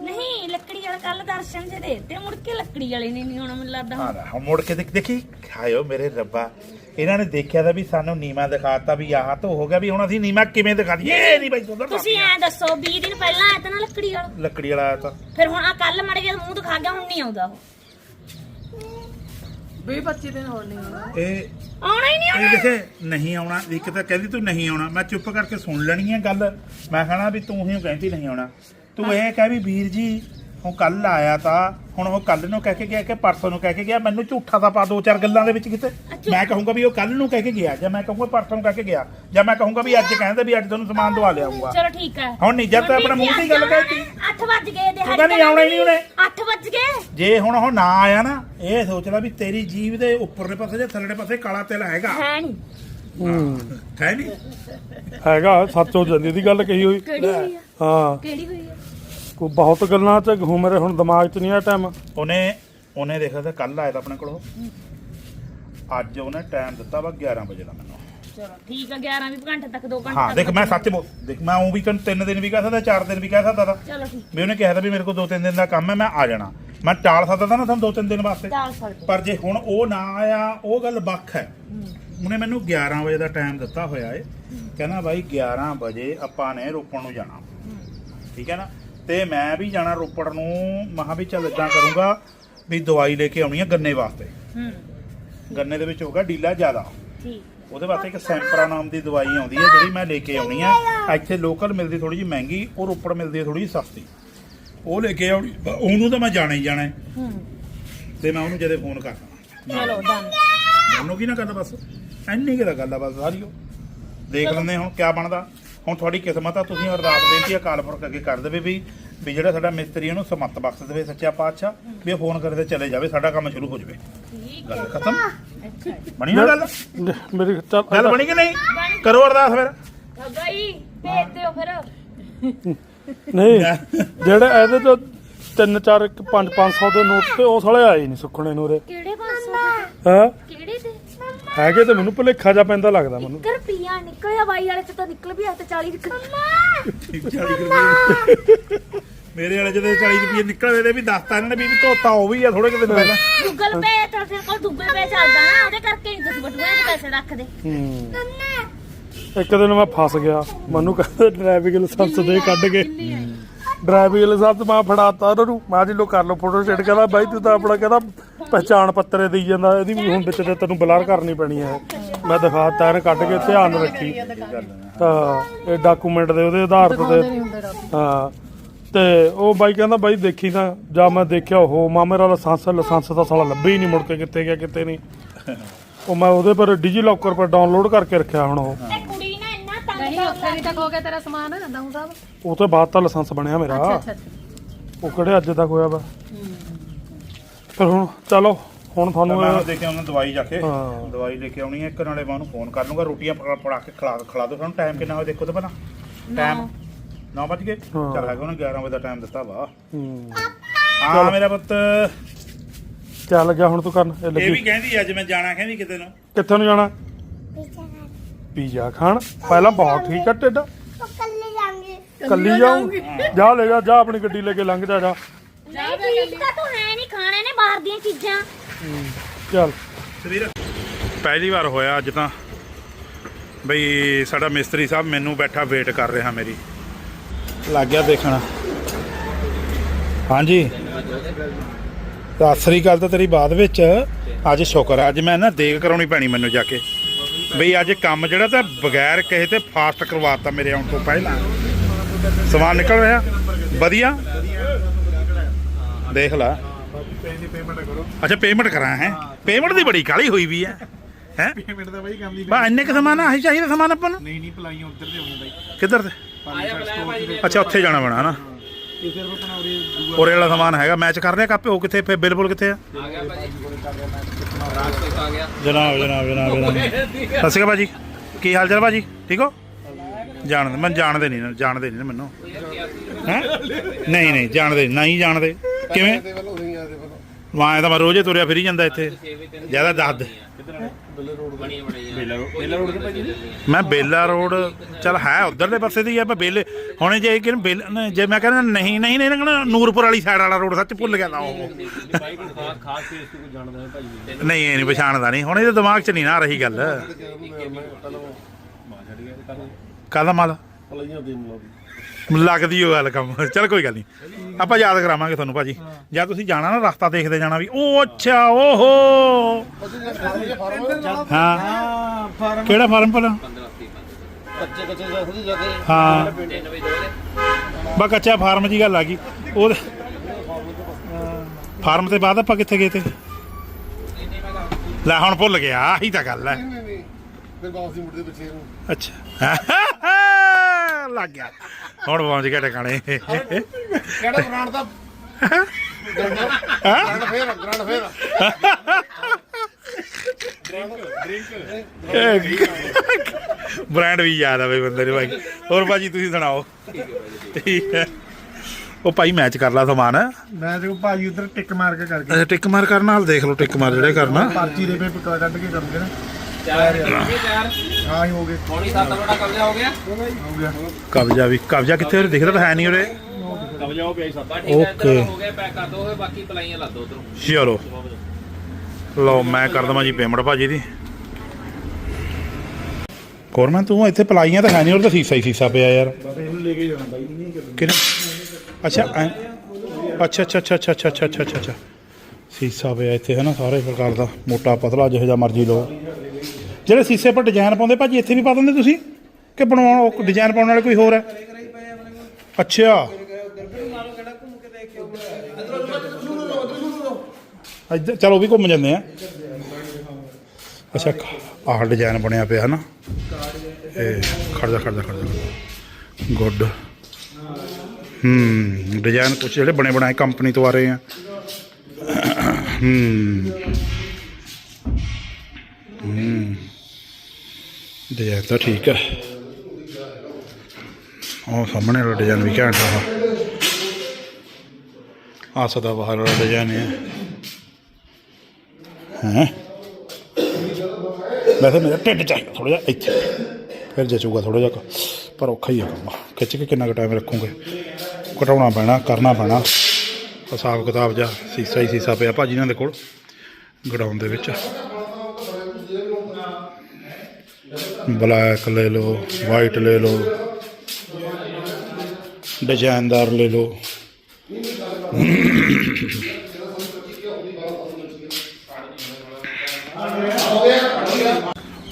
ਨਹੀਂ ਲੱਕੜੀ ਵਾਲਾ ਕੱਲ ਦਰਸ਼ਨ ਜੇ ਦੇ ਤੇ ਮੁੜ ਕੇ ਲੱਕੜੀ ਵਾਲੇ ਨੇ ਨਹੀਂ ਆਉਣਾ ਮੈਨੂੰ ਲੱਗਦਾ ਹਾਂ ਹੁਣ ਮੁੜ ਕੇ ਦੇਖ ਦੇਖੀ ਖਾਇਓ ਮੇਰੇ ਰੱਬਾ। ਇਹਨਾਂ ਨੇ ਦੇਖਿਆ ਤਾਂ ਵੀ ਸਾਨੂੰ ਨੀਮਾ ਦਿਖਾਤਾ ਵੀ ਆਹ ਤਾਂ ਹੋ ਗਿਆ ਵੀ ਹੁਣ ਅਸੀਂ ਨੀਮਾ ਕਿਵੇਂ ਦਿਖਾ ਦਈਏ? ਇਹ ਨਹੀਂ ਬਾਈ ਉਧਰ ਤੁਸੀਂ ਐ ਦੱਸੋ 20 ਦਿਨ ਪਹਿਲਾਂ ਆਇਆ ਤਾਂ ਨਾ ਲੱਕੜੀ ਵਾਲਾ? ਲੱਕੜੀ ਵਾਲਾ ਆਇਆ ਤਾਂ। ਫਿਰ ਹੁਣ ਆ ਕੱਲ ਮੜ ਗਿਆ ਮੂੰਹ ਦਿਖਾ ਗਿਆ ਹੁਣ ਨਹੀਂ ਆਉਂਦਾ ਉਹ। 20 25 ਦਿਨ ਹੋਰ ਨਹੀਂ ਹੋਣਾ ਇਹ ਆਉਣਾ ਹੀ ਨਹੀਂ ਇਹ ਆਉਣਾ। ਦੇਖੇ ਨਹੀਂ ਆਉਣਾ। ਇੱਕ ਤਾਂ ਕਹਿੰਦੀ ਤੂੰ ਨਹੀਂ ਆਉਣਾ। ਮੈਂ ਚੁੱਪ ਕਰਕੇ ਸੁਣ ਲੈਣੀ ਹੈ ਗੱਲ। ਮੈਂ ਕਹਣਾ ਵੀ ਤੂੰ ਹੀ ਕਹਿੰਦੀ ਨਹੀਂ ਆਉਣਾ। ਤੂੰ ਇਹ ਕਹਿ ਵੀ ਵੀਰ ਜੀ ਹੁਣ ਕੱਲ ਆਇਆ ਤਾਂ ਹੁਣ ਉਹ ਕੱਲ ਨੂੰ ਕਹਿ ਕੇ ਗਿਆ ਕਿ ਪਰਸੋਂ ਨੂੰ ਕਹਿ ਕੇ ਗਿਆ ਮੈਨੂੰ ਝੂਠਾ ਤਾਂ ਪਾ ਦੋ ਚਾਰ ਗੱਲਾਂ ਦੇ ਵਿੱਚ ਕਿਤੇ। ਮੈਂ ਕਹੂੰਗਾ ਵੀ ਉਹ ਕੱਲ ਨੂੰ ਕਹਿ ਕੇ ਗਿਆ ਜਾਂ ਮੈਂ ਕਹੂੰਗਾ ਪਰਸੋਂ ਨੂੰ ਕਹਿ ਕੇ ਗਿਆ ਜਾਂ ਮੈਂ ਕਹੂੰਗਾ ਵੀ ਅੱਜ ਕਹਿੰਦੇ ਵੀ ਅੱਜ ਤੁਹਾਨੂੰ ਸਮਾਨ ਦਵਾ ਲਿਆਉਂਗਾ। ਚਲੋ ਠੀਕ ਹੈ। ਹੁਣ ਨਹੀਂ ਜਦ ਤੱਕ ਆਪਣਾ ਮੂੰਹ ਦੀ ਗੱਲ ਕਹਿਤੀ। 8 ਵੱਜ ਗਏ ਤੂੰ ਤਾਂ ਨਹੀਂ ਆਉਣਾ ਹੀ ਨਹੀਂ ਉਹਨੇ। 8 ਵੱਜ ਗਏ। ਜੇ ਹੁਣ ਉਹ ਨਾ ਆਇਆ ਨਾ ਇਹ ਸੋਚਦਾ ਵੀ ਤੇਰੀ ਜੀਵ ਦੇ ਉੱਪਰਲੇ ਪਾਸੇ ਜਾਂ ਥੱਲੜੇ ਪਾਸੇ ਕਾਲਾ ਤਿਲ ਹੈਗਾ। ਹੈ ਨਹੀਂ ਹੂੰ। ਹੈ ਨਹੀਂ ਹੈਗਾ ਸੱਚ ਹੋ ਜਾਂਦੀ ਦੀ ਗੱਲ ਕਹੀ ਹੋਈ। ਕਿਹੜੀ ਹੋਈ ਆ? ਹਾਂ। ਕਿਹੜੀ ਹੋਈ ਆ? ਕੋਈ ਬਹੁਤ ਗੱਲਾਂ ਚ ਘੁੰਮ ਮੇਰੇ ਹੁਣ ਦਿਮਾਗ ਚ ਨਹੀਂ ਆ ਟਾਈਮ ਉਹਨੇ ਉਹਨੇ ਦੇਖਿਆ ਤਾਂ ਕੱਲ ਆਇਆ ਤਾਂ ਆਪਣੇ ਕੋਲ ਅੱਜ ਉਹਨੇ ਟਾਈਮ ਦਿੱਤਾ ਵਾ 11 ਵਜੇ ਦਾ ਮੈਨੂੰ। ਚਲੋ ਠੀਕ ਆ 11 ਵੀ ਘੰਟੇ ਤੱਕ 2 ਘੰਟੇ ਹਾਂ ਤੱਕ ਦੇਖ ਮੈਂ ਸੱਚ ਬੋਲ ਦੇਖ ਮੈਂ ਉਹ ਵੀ ਤੈਨੂੰ ਤਿੰਨ ਦਿਨ ਵੀ ਕਹਿ ਸਕਦਾ ਚਾਰ ਦਿਨ ਵੀ ਕਹਿ ਸਕਦਾ ਤਾ। ਚਲੋ ਠੀਕ। ਵੀ ਉਹਨੇ ਕਿਹਾ ਤਾਂ ਵੀ ਮੇਰੇ ਕੋਲ ਦੋ ਤਿੰਨ ਦਿਨ ਦਾ ਕੰਮ ਹੈ ਮੈਂ ਆ ਜਾਣਾ। ਮੈਂ ਟਾਲ ਸਕਦਾ ਤਾਂ ਨਾ ਤੁਹਾਨੂੰ ਦੋ ਤਿੰਨ ਦਿਨ ਵਾਸਤੇ। ਸਕਦੇ ਪਰ ਜੇ ਹੁਣ ਉਹ ਨਾ ਆਇਆ ਉਹ ਗੱਲ ਵੱਖ ਹੈ। ਉਹਨੇ ਮੈਨੂੰ 11 ਵਜੇ ਦਾ ਟਾਈਮ ਦਿੱਤਾ ਹੋਇਆ ਏ। ਕਹਿੰਦਾ ਬਾਈ 11 ਵਜੇ ਆਪਾਂ ਨੇ ਰੋਪੜ ਨੂੰ ਜਾਣਾ। ਠੀਕ ਹੈ ਨਾ? ਤੇ ਮੈਂ ਵੀ ਜਾਣਾ ਰੋਪੜ ਨੂੰ ਮਹਾ ਵੀ ਚੱਲ ਇਦਾਂ ਕਰੂੰਗਾ ਵੀ ਦਵਾਈ ਲੈ ਕੇ ਆਉਣੀ ਹੈ ਗੰਨੇ ਵਾਸਤੇ। ਹੂੰ। ਗੰਨੇ ਦੇ ਵਿੱਚ ਹੋਗਾ ਡੀਲਾ ਜ਼ਿਆਦਾ। ਠੀਕ। ਉਹਦੇ ਵਾਸਤੇ ਇੱਕ ਸੈਂਪਰਾ ਨਾਮ ਦੀ ਦਵਾਈ ਆਉਂਦੀ ਹੈ ਜਿਹੜੀ ਮੈਂ ਲੈ ਕੇ ਆਉਣੀ ਹੈ ਇੱਥੇ ਲੋਕਲ ਮਿਲਦੀ ਥੋੜੀ ਜਿਹੀ ਮਹਿੰਗੀ ਉਹ ਰੋਪੜ ਮਿਲਦੀ ਹੈ ਥੋੜੀ ਜਿਹੀ ਸਸਤੀ। ਉਹ ਲੈ ਕੇ ਆਉਣੀ ਉਹਨੂੰ ਤਾਂ ਮੈਂ ਜਾਣਾ ਹੀ ਜਾਣਾ। ਹੈ। ਤੇ ਮੈਂ ਉਹਨੂੰ ਜਦੇ ਫੋਨ ਕਰਦਾ। ਚਲੋ ਡਨ ਉਹਨੂੰ ਕੀ ਨਾ ਕਰਦਾ ਬਸ। ਇੰਨੀ ਕੁ ਗੱਲ ਆ ਬਸ ਸਾਰੀ ਉਹ। ਦੇਖ ਲੈਂਦੇ ਹਾਂ ਹੁਣ ਕਿਆ ਬਣਦਾ। ਹੁਣ ਤੁਹਾਡੀ ਕਿਸਮਤ ਆ ਤੁਸੀਂ ਅਰਦਾਸ ਬੇਨਤੀ ਅਕਾਲ ਪੁਰਖ ਅੱਗੇ ਕਰ ਦੇਵੇ ਵੀ ਵੀ ਜਿਹੜਾ ਸਾਡਾ ਮਿਸਤਰੀ ਉਹਨੂੰ ਸਮੱਤ ਬਖਸ਼ ਦੇਵੇ ਸੱਚਾ ਪਾਤਸ਼ਾਹ ਵੀ ਉਹ ਫੋਨ ਕਰੇ ਤੇ ਚਲੇ ਜਾਵੇ ਸਾਡਾ ਕੰਮ ਸ਼ੁਰੂ ਹੋ ਜਾਵੇ। ਠੀਕ ਗੱਲ ਖਤਮ? ਅੱਛਾ। ਬਣੀ ਨਾ ਗੱਲ? ਮੇਰੀ ਚੱਲ ਗੱਲ ਬਣੀ ਕਿ ਨਹੀਂ? ਕਰੋ ਅਰਦਾਸ ਫਿਰ। ਬਾਈ ਭੇਜ ਦਿਓ ਫਿਰ। ਨਹੀਂ ਜਿਹੜੇ ਇਹਦੇ ਚ 3 4 5 500 ਦੇ ਨੋਟ ਤੇ ਉਹ ਸਾਲੇ ਆਏ ਨਹੀਂ ਸੁੱਖਣੇ ਨੂੰ ਉਰੇ ਕਿਹੜੇ 500 ਹਾਂ? ਕਿਹੜੇ ਤੇ ਹੈਗੇ ਤੇ ਮੈਨੂੰ ਭੁਲੇਖਾ ਜਾ ਪੈਂਦਾ ਲੱਗਦਾ ਮੈਨੂੰ। 1 ਰੁਪਿਆ ਨਿਕਲਿਆ ਬਾਈ ਵਾਲੇ ਚ ਤਾਂ ਨਿਕਲ ਵੀ ਆ ਤੇ 40 ਨਿਕਲ 40 ਰੁਪਏ ਮੇਰੇ ਵਾਲੇ ਜਦੋਂ 40 ਰੁਪਏ ਨਿਕਲਦੇ ਤੇ ਵੀ ਦੱਸਤਾ ਇਹਨਾਂ ਨੇ ਵੀ ਵੀ ਧੋਤਾ ਉਹ ਵੀ ਆ ਥੋੜੇ ਕਿ ਦਿਨ ਪਹਿਲਾਂ। ਗੂਗਲ ਪੇ ਤਾਂ ਫਿਰ ਕੋਲ ਗੂਗਲ ਪੇ ਚੱਲਦਾ ਨਾ ਉਹਦੇ ਕਰਕੇ ਨਹੀਂ ਤੁਸੀਂ ਬਟੂਏ 'ਚ ਪੈਸੇ ਰੱਖਦੇ ਹੂੰ। ਇੱਕ ਦਿਨ ਮੈਂ ਫਸ ਗਿਆ। ਮੈਨੂੰ ਕਹਿੰਦੇ ਡਰਾਈਵਿੰਗ ਲਾਇਸੈਂਸ ਦੇ ਕੱਢ ਕੇ। ਡਰਾਈਵਿੰਗ ਲਾਇਸੈਂਸ ਮੈਂ ਫੜਾਤਾ ਉਹਨਾਂ ਨੂੰ। ਮੈਂ ਜੀ ਲੋ ਕਰ ਲਓ ਫੋਟੋ ਸਟੇਟ ਕਹਿੰਦਾ ਬਾਈ ਤੂੰ ਤਾਂ ਆਪਣਾ ਕਹਿੰਦਾ ਪਹਿਚਾਣ ਪੱਤਰ ਦੇਈ ਜਾਂਦਾ ਇਹਦੀ ਵੀ ਹੁਣ ਵਿੱਚ ਤੇ ਤੈਨੂੰ ਬਲਰ ਕਰਨੀ ਪੈਣੀ ਹੈ। ਮੈਂ ਦਿਖਾਤਾ ਇਹਨੇ ਕੱਢ ਕੇ ਧਿਆਨ ਰੱਖੀ। ਤਾਂ ਇਹ ਡਾਕੂਮੈਂਟ ਦੇ ਉਹਦੇ ਆਧਾਰ ਤੇ ਹਾਂ। ਤੇ ਉਹ ਬਾਈ ਕਹਿੰਦਾ ਬਾਈ ਦੇਖੀ ਤਾਂ ਜਾਂ ਮੈਂ ਦੇਖਿਆ ਉਹ ਮਾ ਮੇਰਾ ਲਾਇਸੈਂਸ ਲਾਇਸੈਂਸ ਦਾ ਸਾਲਾ ਲੱਭੇ ਹੀ ਨਹੀਂ ਮੁੜ ਕੇ ਕਿੱਥੇ ਗਿਆ ਕਿੱਥੇ ਨਹੀਂ। ਉਹ ਮੈਂ ਉਹਦੇ ਪਰ ਡਿਜੀ ਲੋਕਰ ਪਰ ਡਾਊਨਲੋਡ ਕਰਕੇ ਰੱਖਿਆ ਹੁਣ ਉਹ। ਤੇ ਕੁੜੀ ਨਾ ਇੰਨਾ ਤੰਗ ਨਹੀਂ ਉੱਥੇ ਵੀ ਤੱਕ ਹੋ ਗਿਆ ਤੇਰਾ ਸਮਾਨ ਦਊਂ ਸਾਹਿਬ। ਉਹ ਤੋਂ ਬਾਅਦ ਤਾਂ ਲਾਇਸੈਂਸ ਬਣਿਆ ਮੇਰਾ। ਅੱਛਾ ਅੱਛਾ ਅੱਛਾ। ਉਹ ਕਿਹੜੇ ਅੱਜ ਤੱਕ ਹੋਇਆ ਵਾ। ਫਿਰ ਹੁਣ ਚਲੋ ਹੁਣ ਤੁਹਾਨੂੰ ਮੈਂ ਇਹ- ਉਹ ਦੇ ਕੇ ਆਉਣਾ ਦਵਾਈ ਜਾ ਕੇ। ਹਾਂ। ਦਵਾਈ ਲੈ ਕੇ ਆਉਣੀ ਹੈ ਇੱਕ ਨਾਲੇ ਮੈਂ ਉਹਨੂੰ ਫੋਨ ਕਰ ਲੂੰਗਾ ਰੋਟੀਆਂ ਪਕਾ ਪੜਾ ਕੇ ਖਿਲਾ ਖਿਲਾ ਦੋ ਤੁਹਾਨੂੰ ਟਾਈਮ ਕਿੰਨਾ ਹੋਇਆ ਦੇਖੋ ਤਾਂ ਪਹਿਲਾਂ। ਟਾਈਮ 9 ਵਜ ਗਏ? ਹਾਂ। ਚੱਲ ਹੈਗਾ ਉਹਨੇ 11 ਵਜੇ ਦਾ ਟਾਈਮ ਦਿੱਤਾ ਵਾ। ਹੂੰ। ਹਾਂ ਮੇਰਾ ਪੁੱਤ। ਕਿਆ ਲੱਗਿਆ ਹੁਣ ਤੂੰ ਕਰਨ ਇਹ ਇਹ ਵੀ ਲੱਗੀ ਕਹਿੰਦੀ ਅੱਜ ਮੈਂ ਜਾਣਾ ਕਹਿੰਦੀ ਕਿਤੇ ਨੂੰ। ਕਿੱਥੇ ਨੂੰ ਜਾਣਾ? ਪੀਜ਼ਾ ਖਾਣ। ਪਹਿਲਾਂ ਬਹੁਤ ਠੀਕ ਆ ਟੇਡਾ ਕੱਲੀ ਜਾਊਂ? ਜਾ ਲੈ ਜਾ ਜਾ ਆਪਣੀ ਗੱਡੀ ਲੈ ਕੇ ਲੰਘ ਜਾ। ਜਾ ਨਹੀਂ ਠੀਕ ਤਾਂ ਤੂੰ ਹੈ ਨਹੀਂ ਖਾਣੇ ਨੇ ਬਾਹਰ ਦੀਆਂ ਚੀਜ਼ਾਂ। ਚੱਲ। ਸਵੀਰ। ਪਹਿਲੀ ਵਾਰ ਹੋਇਆ ਅੱਜ ਤਾਂ। ਬਈ ਸਾਡਾ ਮਿਸਤਰੀ ਸਾਹਿਬ ਮੈਨੂੰ ਬੈਠਾ ਵੇਟ ਕਰ ਰਿਹਾ ਮੇਰੀ। ਲੱਗ ਗਿਆ ਦੇਖਣਾ। ਹਾਂਜੀ। ਸਤਿ ਸ੍ਰੀ ਅਕਾਲ ਤਾਂ ਤੇਰੀ ਬਾਅਦ ਵਿੱਚ। ਅੱਜ ਸ਼ੁਕਰ ਹੈ ਅੱਜ ਮੈਂ ਨਾ ਦੇਖ ਕਰਾਉਣੀ ਪੈਣੀ ਮੈਨੂੰ ਜਾ ਕੇ। ਬਈ ਅੱਜ ਕੰਮ ਜਿਹੜਾ ਤਾਂ ਬਗੈਰ ਕਹੇ ਤੇ ਫਾਸਟ ਕਰਵਾਤਾ ਮੇਰੇ ਆਉਣ ਤੋਂ ਪਹਿਲਾਂ। ਸਮਾਨ ਨਿਕਲ ਰਿਹਾ? ਵਧੀਆ? ਦੇਖ ਲੈ। ਅੱਛਾ ਪੇਮੈਂਟ ਕਰਾਂ ਹੈ? ਪੇਮੈਂਟ ਦੀ ਬੜੀ ਕਾਲੀ ਹੋਈ ਵੀ ਹੈ ਹੈ? ਪੇਮੈਂਟ ਦਾ ਬਾਈ ਕੰਮ ਦੀ ਬਾ ਇੰਨੇ ਕੁ ਸਮਾਨ ਆਹੀ ਚਾਹੀਦਾ ਸਮਾਨ ਆਪਾਂ ਨੂੰ? ਨਹੀਂ ਨਹੀਂ ਪਲਾਈਆਂ ਉੱਧਰ ਦੇ ਆਉਂਦਾ ਬਾਈ। ਕਿੱਧਰ ਤੇ ਅੱਛਾ ਉੱਥੇ ਜਾਣਾ ਬਣਾ ਨਾ ਇਹ ਸਿਰਫ ਆਪਣਾ ਉਰੇ ਦੂਆ ਉਰੇ ਵਾਲਾ ਸਮਾਨ ਹੈਗਾ ਮੈਚ ਕਰ ਲਿਆ ਕਾਪੇ? ਉਹ ਕਿੱਥੇ ਫੇ ਬਿਲਕੁਲ ਕਿੱਥੇ ਆ? ਜਨਾਬ ਜਨਾਬ ਜਨਾਬ ਜਨਾਬ। ਸਤਿ ਸ਼੍ਰੀ ਅਕਾਲ ਭਾਜੀ। ਕੀ ਹਾਲ ਚਾਲ ਭਾਜੀ? ਠੀਕ ਹੋ? ਜਾਣਦੇ ਮੈਂ ਜਾਣਦੇ ਨਹੀਂ ਨਾ ਜਾਣਦੇ ਨਹੀਂ ਨਾ ਮੈਨੂੰ। ਹੈ? ਨਹੀਂ ਨਹੀਂ ਜਾਣਦੇ ਨਹੀਂ ਜਾਣਦੇ। ਕਿਵੇਂ? ਵਾਂ ਤਾਂ ਮੈਂ ਰੋਜ਼ੇ ਤੁਰਿਆ ਫਿਰੀ ਜਾਂਦਾ ਇੱਥੇ। ਜ਼ਿਆਦਾ ਦੱਸ ਦੇ। ਮੈਂ ਬੇਲਾ ਰੋਡ ਚਲ ਹੈ ਉਧਰਲੇ ਪਾਸੇ ਦੀ ਆ ਮੈਂ ਬੇਲੇ ਹੁਣ ਜੇ ਕਿ ਬੇਲ ਜੇ ਮੈਂ ਕਹਿੰਦਾ ਨਹੀਂ ਨਹੀਂ ਨਹੀਂ ਕਹਿੰਦਾ ਨੂਰਪੁਰ ਵਾਲੀ ਸਾਈਡ ਵਾਲਾ ਰੋਡ ਸੱਚ ਭੁੱਲ ਗਿਆ ਤਾਂ ਉਹ ਨਹੀਂ ਇਹ ਨਹੀਂ ਪਛਾਣਦਾ ਨਹੀਂ। ਹੁਣ ਇਹਦੇ ਦਿਮਾਗ 'ਚ ਨਹੀਂ ਨਾ ਆ ਰਹੀ ਗੱਲ। ਕਾਹਦਾ ਮਾਲ। ਪਲਾਈਆਂ ਦੇ ਮਲਾ ਲੱਗਦੀ ਉਹ ਗੱਲ ਕੰਮ। ਚਲ ਕੋਈ ਗੱਲ ਨਹੀਂ। ਆਪਾਂ ਯਾਦ ਕਰਾਵਾਂਗੇ ਤੁਹਾਨੂੰ ਭਾਜੀ। ਜਾਂ ਤੁਸੀਂ ਜਾਣਾ ਨਾ ਰਸਤਾ ਦੇਖਦੇ ਜਾਣਾ ਵੀ ਉਹ ਅੱਛਾ ਓਹੋ। ਹਾਂ। ਫਾਰਮ। ਕਿਹੜਾ ਫਾਰਮ ਭਲਾ? ਹਾਂ। ਬਾ ਕੱਚਾ ਫਾਰਮ ਦੀ ਗੱਲ ਆ ਗਈ। ਉਹ ਫਾਰਮ ਤੇ ਬਾਅਦ ਆਪਾਂ ਕਿੱਥੇ ਗਏ ਤੇ? ਲੈ ਹੁਣ ਭੁੱਲ ਗਿਆ ਆਹੀ ਤਾਂ ਗੱਲ ਹੈ ਨਹੀਂ ਨਹੀਂ ਫਿਰ ਬਾਸ ਦੀ ਮੁੜਦੇ ਪਿੱਛੇ ਨੂੰ। ਅੱਛਾ। ਲੱਗ ਗਿਆ। ਹੁਣ ਪਹੁੰਚ ਗਿਆ ਟਿਕਾਣੇ। ਕਿਹੜਾ ਬ੍ਰਾਂਡ ਦਾ? ਗ੍ਰਾਂਡ ਫੇਰ ਗ੍ਰਾਂਡ ਫੇਰ। ਬ੍ਰਾਂਡ ਵੀ ਯਾਦ ਆਵੇ ਬੰਦੇ ਨੂੰ ਭਾਈ। ਹੋਰ ਭਾਜੀ ਤੁਸੀਂ ਸੁਣਾਓ? ਠੀਕ ਹੈ। ਉਹ ਭਾਈ ਮੈਚ ਕਰ ਲਾ ਸਮਾਨ। ਮੈਂ ਤੇ ਭਾਜੀ ਉਧਰ ਟਿਕ ਮਾਰ ਕੇ ਕਰਕੇ। ਅੱਛਾ ਟਿਕ ਮਾਰ ਕਰਨ ਨਾਲ ਦੇਖ ਲਓ ਟਿਕ ਮਾਰ ਜਿਹੜੇ ਕਰਨਾ। ਪਰਚੀ ਦੇ ਪੇਪਰ ਕੱਢ ਕੇ ਕਰੂਗੇ ਨਾ। ਚਾਰ ਚਾਰ। ਹਾਂ ਹੀ ਹੋ ਗਏ। ਪੌਣੀ ਸੱਤ ਬੜਾ ਕਬਜ਼ਾ ਹੋ ਗਿਆ? ਹੋ ਗਿਆ ਕਬਜ਼ਾ ਵੀ ਕਬਜ਼ਾ ਕਿੱਥੇ ਉਰੇ? ਦਿਖਦਾ ਤਾਂ ਹੈ ਨਹੀਂ ਉਰੇ। ਕਬਜ਼ਾ ਹੋ ਪਿਆ ਸੱਤ। ਠੀਕ ਹੈ Okay. ਇੱਧਰ ਹੋ ਗਿਆ ਪੈਕ ਕਰ ਦੋ ਬਾਕੀ ਪਲਾਈਆਂ ਲਾ ਦੋ ਉਧਰੋਂ। ਚਲੋ। ਲਓ ਮੈਂ ਕਰ ਦਵਾਂ ਜੀ ਪੇਮੈਂਟ ਭਾਜੀ ਦੀ। ਕੋਰਮਨ ਤੂੰ ਇੱਥੇ ਪਲਾਈਆਂ ਤਾਂ ਹੈ ਨਹੀਂ ਉਹ ਤਾਂ ਸੀਸਾ ਹੀ ਸੀਸਾ ਪਿਆ ਯਾਰ। ਇਹਨੂੰ ਲੈ ਕੇ ਜਾਣਾ ਬਾਈ ਨਹੀਂ ਕਰਨਾ। ਕਿਹਨੇ? ਅੱਛਾ ਐਂ- ਅੱਛਾ ਅੱਛਾ ਅੱਛਾ ਅੱਛਾ ਅੱਛਾ ਅੱਛਾ ਅੱਛਾ ਅੱਛਾ। ਅੱਛਾ ਸੀਸਾ ਪਿਆ ਇੱਥੇ ਹੈ ਨਾ ਸਾਰੇ ਪ੍ਰਕਾਰ ਦਾ। ਮੋਟਾ ਪਤਲਾ ਜਿਹੋ ਜਿਹਾ ਮਰਜ਼ੀ ਲਓ। ਜਿਹੜੇ ਸੀਸੇ ਪਰ ਡਿਜ਼ਾਈਨ ਪਾਉਂਦੇ, ਭਾਜੀ ਇੱਥੇ ਵੀ ਪਾ ਦਿੰਦੇ ਤੁਸੀਂ? ਕਿ ਬਣਾਉਣ, ਉਹ ਡਿਜ਼ਾਈਨ ਪਾਉਣ ਵਾਲੇ ਕੋਈ ਹੋਰ ਹੈ? ਅੱਛਾ। ਇੱਧਰ, ਚਲੋ ਵੀ ਘੁੰਮ ਜਾਂਦੇ ਆ। ਅੱਛਾ ਆਹ ਡਿਜ਼ਾਈਨ ਬਣਿਆ ਪਿਆ ਨਾ। ਇਹ ਖੜ ਖੜਦਾ ਖੜਦਾ ਗੁੱਡ। ਹੂੰ ਡਿਜ਼ਾਈਨ ਕੁਛ ਜਿਹੜੇ ਬਣੇ ਬਣਾਏ ਕੰਪਨੀ ਤੋਂ ਆ ਰਹੇ ਆ। ਹੂੰ ਹੂੰ। ਡਿਜ਼ਾਈਨ ਤਾਂ ਠੀਕ ਹੈ ਉਹ ਸਾਹਮਣੇ ਵਾਲਾ ਡਿਜ਼ਾਈਨ ਵੀ ਘੈਂਟ ਆ ਆ ਸਦਾ ਬਾਹਰ ਵਾਲਾ ਡਿਜ਼ਾਈਨ ਹੈ ਹੈ? ਵੈਸੇ ਮੇਰਾ ਢਿੱਡ ਚਾਹੀਦਾ ਥੋੜਾ ਜਿਹਾ ਇੱਥੇ। ਫਿਰ ਜਚੂਗਾ ਥੋੜਾ ਜਿਹਾ ਪਰ ਔਖਾ ਹੀ ਆ ਕੰਮ। ਖਿੱਚ ਕੇ ਕਿੰਨਾ ਕੁ ਟਾਈਮ ਰੱਖੂਗੇ? ਘਟਾਉਣਾ ਪੈਣਾ, ਕਰਨਾ ਪੈਣਾ। ਹਿਸਾਬ ਕਿਤਾਬ ਜਾਂ ਸੀਸਾ ਹੀ ਸੀਸਾ ਪਿਆ ਭਾਜੀ ਇਹਨਾਂ ਦੇ ਕੋਲ। ਗਡਾਊਨ ਦੇ ਵਿੱਚ। ਬਲੈਕ ਲੈ ਲਓ ਵਾਈਟ ਲੈ ਲਓ ਡਿਜ਼ਾਈਨਦਾਰ ਲੈ ਲਓ।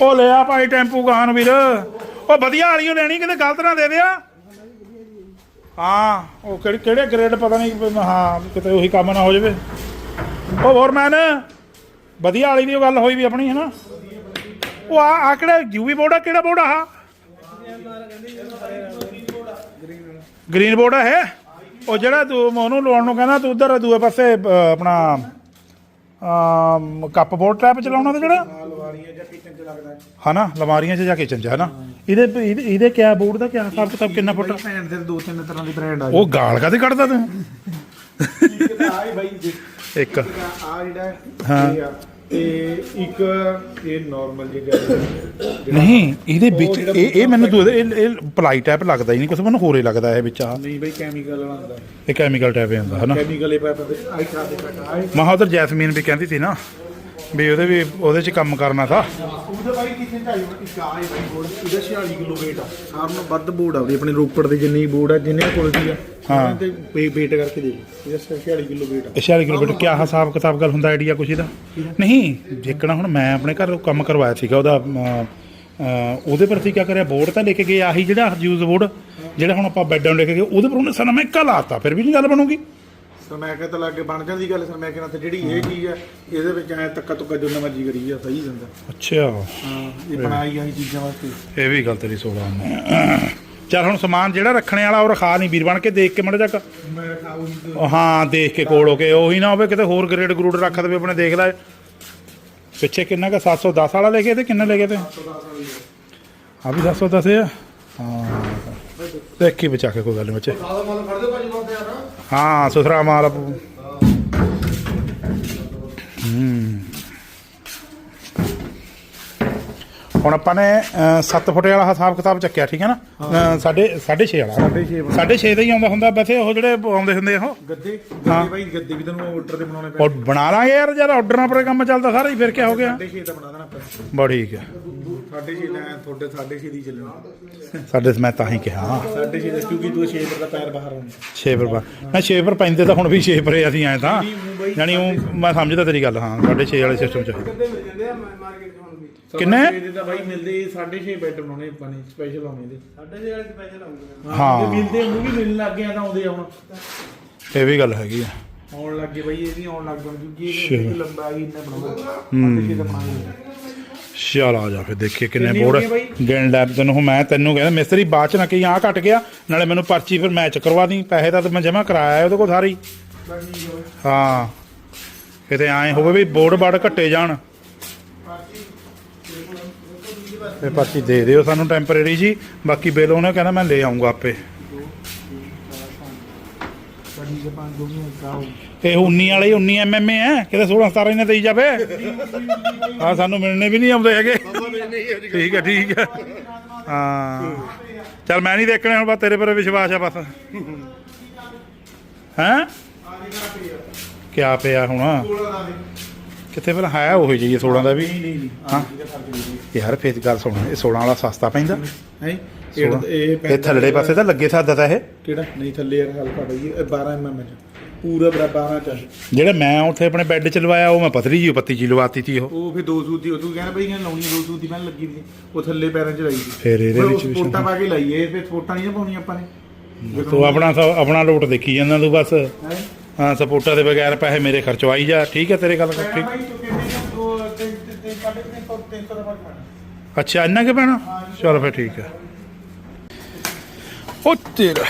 ਉਹ ਲਿਆ ਭਾਈ ਟੈਂਪੂ ਗਾਨ ਵੀਰ। ਉਹ ਵਧੀਆ ਵਾਲੀਓ ਲੈਣੀ, ਕਿਤੇ ਗਲਤ ਨਾ ਦੇ ਦਿਆ। ਹਾਂ, ਉਹ ਕਿਹੜੇ ਕਿਹੜੇ ਗ੍ਰੇਡ ਪਤਾ ਨਹੀਂ ਹਾਂ, ਕਿਤੇ ਉਹੀ ਕੰਮ ਨਾ ਹੋ ਜਾਵੇ। ਉਹ ਹੋਰ ਫੋਰਮੈਨ ਵਧੀਆ ਵਾਲੀ ਦੀ ਗੱਲ ਹੋਈ ਵੀ ਆਪਣੀ ਹੈ ਨਾ ਉਹ ਆ ਆ ਕਿਹੜਾ ਯੂਵੀ ਬੋਰਡ ਆ? ਕਿਹੜਾ ਬੋਰਡ ਆ ਆਹ? ਗ੍ਰੀਨ ਬੋਰਡ ਆ ਇਹ? ਉਹ ਜਿਹੜਾ ਤੂੰ ਉਹਨੂੰ ਲਾਉਣ ਨੂੰ ਕਹਿੰਦਾ ਤੂੰ ਉਧਰ ਦੂਏ ਪਾਸੇ ਅਹ, ਆਪਣਾ ਆਮ, ਕੱਪ ਬੋਰਡ ਟੈਪ ਚਲਾਉਣਾ ਤੇ ਜਿਹੜਾ? ਹਨਾ ਲਮਾਰੀਆਂ 'ਚ ਜਾ ਕੇ ਚੰਜਾ ਹਨਾ? ਇਹਦੇ ਇਹਦੇ- ਇਹਦੇ ਕਿਆ ਬੋਰਡ ਦਾ ਕਿਆ ਹਿਸਾਬ ਕਿਤਾਬ ਕਿੰਨਾ ਫੁੱਟ ਭੈਣ ਦੇ ਦੋ ਤਿੰਨ ਤਰ੍ਹਾਂ ਦੀ ਬ੍ਰਾਂਡ ਆ? ਉਹ ਗਾਲ ਕਾਦੇ ਕੱਢਦਾ ਤੂੰ? ਆ ਬਾਈ ਇੱਕ। ਆ ਜਿਹੜਾ ਹਾਂ। ਇਹ ਆ। ਤੇ ਇੱਕ ਇਹ ਨਾਰਮਲ ਜੀ ਗੱਲ ਨਹੀਂ ਇਹਦੇ ਵਿੱਚ ਉਹ ਜਿਹੜਾ ਇਹ ਇਹ ਮੈਨੂੰ ਦੂ- ਇਹ ਇਹ ਪਲਾਈ ਟਾਈਪ ਲੱਗਦਾ ਹੀ ਨਹੀਂ ਕੁਛ ਮੈਨੂੰ ਹੋਰੇ ਲੱਗਦਾ ਇਹ ਵਿੱਚ ਆ ਨਹੀਂ ਬਈ ਕੈਮੀਕਲ ਹੁੰਦਾ। ਇਹ ਕੈਮੀਕਲ ਟਾਈਪ ਹੁੰਦਾ ਹਨਾ? ਕੈਮੀਕਲ ਇਹ ਪਾਇਆ ਆਈ ਖਾ ਦੇ ਆਈ ਮਹਾ ਉਧਰ ਜੈਸਮੀਨ ਵੀ ਕਹਿੰਦੀ ਸੀ ਨਾ ਵੀ ਉਹਦੇ ਵੀ ਉਹਦੇ 'ਚ ਕੰਮ ਕਰਨਾ ਥਾ। ਉਹਦਾ ਬਾਈ ਕਿੱਥੇ ਢਾਈ ਇੱਕ ਆ ਇਹ ਬੋਰਡ ਇਹਦਾ 46 ਕਿਲੋ weight ਆ। ਸਾਰ ਨੂੰ ਵੱਧ ਬੋਰਡ ਆ ਉਹਦੀ ਆਪਣੇ ਰੋਪੜ ਦੇ ਜਿੰਨੀ ਬੋਰਡ ਆ ਜਿੰਨੇ ਕੋਲ ਦੀ ਆ। ਹਾਂ। ਤੇ weight ਕਰਕੇ ਦੇ ਇਹਦਾ 46 ਕਿਲੋ ਇਹ 46 ਕਿਲੋਮੀਟਰ ਕਿਆ ਹਿਸਾਬ ਕਿਤਾਬ ਗੱਲ ਹੁੰਦਾ ਆਈਡੀਆ ਕੁਛ ਇਹਦਾ? ਨਹੀਂ ਜੇਕਣਾ ਹੁਣ ਮੈਂ ਆਪਣੇ ਘਰ ਕੰਮ ਕਰਵਾਇਆ ਸੀਗਾ ਉਹਦਾ ਅਮ, ਅਮ, ਉਹਦੇ ਪਰ ਕੀ ਕਰਿਆ ਬੋਰਡ ਤਾਂ ਲੈ ਕੇ ਗਏ ਆਹੀ ਜਿਹੜਾ ਯੂਜ਼ ਬੋਰਡ ਜਿਹੜਾ ਹੁਣ ਆਪਾਂ ਬੈੱਡਾਂ ਲੈ ਕੇ ਗਏ ਉਹਦੇ ਪਰ ਉਹਨੇ ਸਾਨੂੰ ਮੈਂ ਇੱਕਾ ਲਾਤਾ ਫਿਰ ਵੀ ਨਹੀਂ ਗੱਲ ਬਣੂਗੀ। ਸਰ ਮੈਂ ਕਹਿੰਦਾ ਲੱਗੇ ਬਣ ਜਾਂਦੀ ਗੱਲ ਸਰ ਮੈਂ ਕਹਿੰਦਾ ਤੇ ਜਿਹੜੀ ਇਹ ਚੀਜ਼ ਆ ਇਹਦੇ ਵਿੱਚ ਐ ਤੱਕਾ ਤੁੱਕਾ ਜਿੰਨਾ ਮਰਜ਼ੀ ਕਰੀ ਆ ਸਹੀ ਜਾਂਦਾ। ਅੱਛਾ। ਹਾਂ ਇਹ ਬਣਾਈ ਆਈ ਚੀਜ਼ਾਂ ਵਾਸਤੇ। ਇਹ ਵੀ ਗੱਲ ਤੇਰੀ ਸੋੜਾ ਚੱਲ ਹੁਣ ਸਮਾਨ ਜਿਹੜਾ ਰੱਖਣੇ ਵਾਲਾ ਉਹ ਰਖਾ ਨਹੀਂ ਵੀਰ ਬਣ ਕੇ ਦੇਖ ਕੇ ਮੜ ਜਾ ਮੈਂ ਹਾਂ ਦੇਖ ਕੇ ਕੋਲ ਹੋ ਕੇ ਉਹੀ ਨਾ ਹੋਵੇ ਕਿਤੇ ਹੋਰ ਗ੍ਰੇਡ ਗਰੂਡ ਰੱਖ ਦੇਵੇ ਆਪਣੇ ਦੇਖ ਲੈ। ਪਿੱਛੇ ਕਿੰਨਾ ਕਾ 710 ਵਾਲਾ ਲੈ ਕੇ ਤੇ ਕਿੰਨਾ ਲੈ ਕੇ ਤੇ? ਆ ਵੀ 710 ਆ? ਹਾਂ। ਦੇਖੀ ਬਚਾ ਕੇ ਕੋਈ ਗੱਲ ਨਹੀਂ ਬੱਚੇ। ਸਾਦਾ ਮਾਲ ਫੜ ਦਿਓ ਭਾਜੀ ਬਾਤ ਯਾਰ ਹਾਂ ਸੁਥਰਾ ਮਾਲ ਹੁਣ ਆਪਾਂ ਨੇ 7 ਫੁੱਟ ਵਾਲਾ ਹਿਸਾਬ ਕਿਤਾਬ ਚੱਕਿਆ ਠੀਕ ਹੈ ਨਾ? ਸਾਢੇ 6.5 ਵਾਲਾ। 6.5 6.5 ਦਾ ਹੀ ਆਉਂਦਾ ਹੁੰਦਾ ਵੈਸੇ ਉਹ ਜਿਹੜੇ ਆਉਂਦੇ ਹੁੰਦੇ ਆ ਉਹ। ਗੱਦੇ ਗੱਦੇ ਬਾਈ ਗੱਦੇ ਵੀ ਤੁਹਾਨੂੰ ਆਰਡਰ ਤੇ ਬਣਾਉਣੇ ਉਹ ਬਣਾ ਲਾਂਗੇ ਯਾਰ ਜਦ ਆਰਡਰ ਨਾਲ ਪਰ ਕੰਮ ਚੱਲਦਾ ਸਾਰਾ ਹੀ ਫਿਰ ਕੀ ਹੋ ਗਿਆ? ਪੈਣਗੇ 6.5 ਦਾ ਬਣਾ ਦੇਣਾ ਆਪਾਂ। ਬਾ ਠੀਕ ਹੈ। 6.5 ਦਾ ਤੁਹਾਡੇ 6.5 ਦੀ ਚੱਲਣਾ। ਸਾਡੇ ਮੈਂ ਤਾਂ ਹੀ ਕਿਹਾ। 6.5 ਦਾ ਕਿਉਂਕਿ ਤੂੰ 6 ਦਾ ਪੈਰ ਬਾਹਰ ਆਉਂਦਾ। 6 ਪਰ ਮੈਂ 6 ਪਰ ਪੈਂਦੇ ਤਾਂ ਹੁਣ ਵੀ 6 ਪਰੇ ਅਸੀਂ ਆਏ ਤਾਂ। ਯਾਨੀ ਮੈਂ ਸਮਝਦਾ ਤੇਰੀ ਗੱਲ ਹਾਂ 6.5 ਵਾਲੇ ਸਿਸਟਮ ਚ। ਕਿੰਨੇ? ਇਹਦੇ ਤਾਂ ਬਾਈ ਮਿਲਦੇ 6.5 ਬੈੱਡ ਬਣਾਉਣੇ ਆਪਾਂ ਨੇ ਸਪੈਸ਼ਲ ਆਉਣੇ ਦੇ। 6.5 ਵਾਲੇ ਸਪੈਸ਼ਲ ਆਉਂਗੇ ਹਾਂ। ਹਾਂ। ਮਿਲਦੇ ਉਹ ਵੀ ਮਿਲਣ ਲੱਗ ਗਿਆ ਤਾਂ ਆਉਂਦੇ ਆ ਹੁਣ। ਇਹ ਵੀ ਗੱਲ ਹੈਗੀ ਆ। ਆਉਣ ਲੱਗ ਗਏ ਬਾਈ ਇਹ ਵੀ ਆਉਣ ਲੱਗ ਗਏ ਕਿਉਂਕਿ। ਇਹ ਲੰਬਾਈ ਇੰਨਾ ਬਣਾਉਂਦਾ 6.5 ਦਾ ਬਣਾਉਂਦਾ ਚੱਲ ਆ ਜਾ ਫਿਰ ਦੇਖੀਏ ਕਿੰਨੇ ਹੋ ਬਾਈ? ਗਿਣ ਲੈ ਤੈਨੂੰ ਹੁਣ ਮੈਂ ਤੈਨੂੰ ਕਹਿੰਦਾ ਮਿਸਤਰੀ ਬਾਅਦ ਚ ਨਾ ਕਹੀ ਆ ਘਟ ਗਿਆ ਨਾਲੇ ਮੈਨੂੰ ਪਰਚੀ ਫਿਰ ਮੈਚ ਕਰਵਾ ਦੀ ਪੈਸੇ ਤਾਂ ਮੈਂ ਜਮਾ ਕਰਾਇਆ ਉਹਦੇ ਕੋਲ ਸਾਰੇ ਹੀ। ਹਾਂ। ਕਿਤੇ ਐਂ ਹੋਵੇ ਵੀ ਬੋਰਡ ਬਾੜ ਘੱਟੇ ਜਾਣ। ਇਹ ਪਰਚੀ ਦੇ ਦਿਓ ਸਾਨੂੰ ਟੈਂਪਰੇਰੀ ਜੀ ਬਾਕੀ ਬਿੱਲ ਉਹਨੇ ਕਹਿੰਦਾ ਮੈਂ ਲੈ ਆਉਂਗਾ ਆਪੇ। ਇਹ 19 ਵਾਲੇ 19 ਐਮਐਮ ਹੈ ਕਿਤੇ 16 17 ਨੇ ਦੇਈ ਜਾਵੇ। ਹਾਂ ਸਾਨੂੰ ਮਿਲਣੇ ਵੀ ਨਹੀਂ ਆਉਂਦੇ ਹੈਗੇ। ਠੀਕ ਹੈ ਠੀਕ ਹੈ। ਹਾਂ। ਚੱਲ ਮੈਂ ਨਹੀਂ ਦੇਖਣੇ ਹੁਣ ਬਸ ਤੇਰੇ ਪਰ ਵਿਸ਼ਵਾਸ ਆ ਬਸ। ਹੈਂ? ਕਿਆ ਪਿਆ ਹੁਣ? ਕਿੱਥੇ ਪਹਿਲਾਂ ਹੈ ਉਹ ਜੀ 16 ਦਾ ਵੀ? ਹਾਂ ਯਾਰ ਫੇਰ ਗੱਲ ਸੁਣ ਇਹ 16 ਵਾਲਾ ਸਸਤਾ ਪੈਂਦਾ। ਹੈ। ਇਹ ਪਾਸੇ ਤਾਂ ਲੱਗੇ ਸਾਦਾ ਤਾਂ ਇਹ। ਕਿਹੜਾ? ਨਹੀਂ ਥੱਲੇ ਯਾਰ ਹਲਕਾ ਬਾਈ ਇਹ 12 ਐਮਐਮ ਚ। ਪੂਰਾ ਬਰਾ 12 ਚ ਜਿਹੜਾ ਮੈਂ ਉੱਥੇ ਆਪਣੇ ਬੈੱਡ 'ਚ ਲਵਾਇਆ ਉਹ ਮੈਂ ਪਤਲੀ ਜੀ ਪੱਤੀ ਜੀ ਲਵਾਤੀ ਸੀ ਉਹ। ਉਹ ਫਿਰ ਦੋ ਸੂਤ ਦੀ ਉਹ ਤੂੰ ਕਹਿੰਦਾ ਬਈ ਕਹਿੰਦਾ ਲਾਉਣੀ ਦੋ ਸੂਤ ਦੀ ਮੈਂ ਲੱਗੀ ਸੀ ਉਹ ਥੱਲੇ ਪੈਰਾਂ 'ਚ ਲਾਈ ਸੀ। ਫਿਰ ਇਹਦੇ ਵਿੱਚ ਵੀ ਸਪੋਰਟਾਂ ਪਾ ਕੇ ਲਾਈ ਇਹ ਫਿਰ ਸਪੋਰਟਾਂ ਨਹੀਂ ਪਾਉਣੀਆਂ ਆਪਾਂ ਨੇ। ਤੂੰ ਆਪਣਾ ਆਪਣਾ ਲੋਟ ਦੇਖੀ ਜਾਂਦਾ ਤੂੰ ਬਸ। ਹੈਂ? ਸਪੋਰਟਾਂ ਦੇ ਬਗੈਰ ਪੈਸੇ ਮੇਰੇ ਖਰਚਵਾਈ ਜਾ। ਠੀਕ ਹੈ ਤੇਰੇ ਗੱਲ ਠੀਕ। ਅੱਛਾ ਇੰਨਾ ਕਿ ਪੈਣਾ? ਚਲ ਫਿਰ ਠੀਕ ਹੈ। ਉਹ ਤੇਰਾ।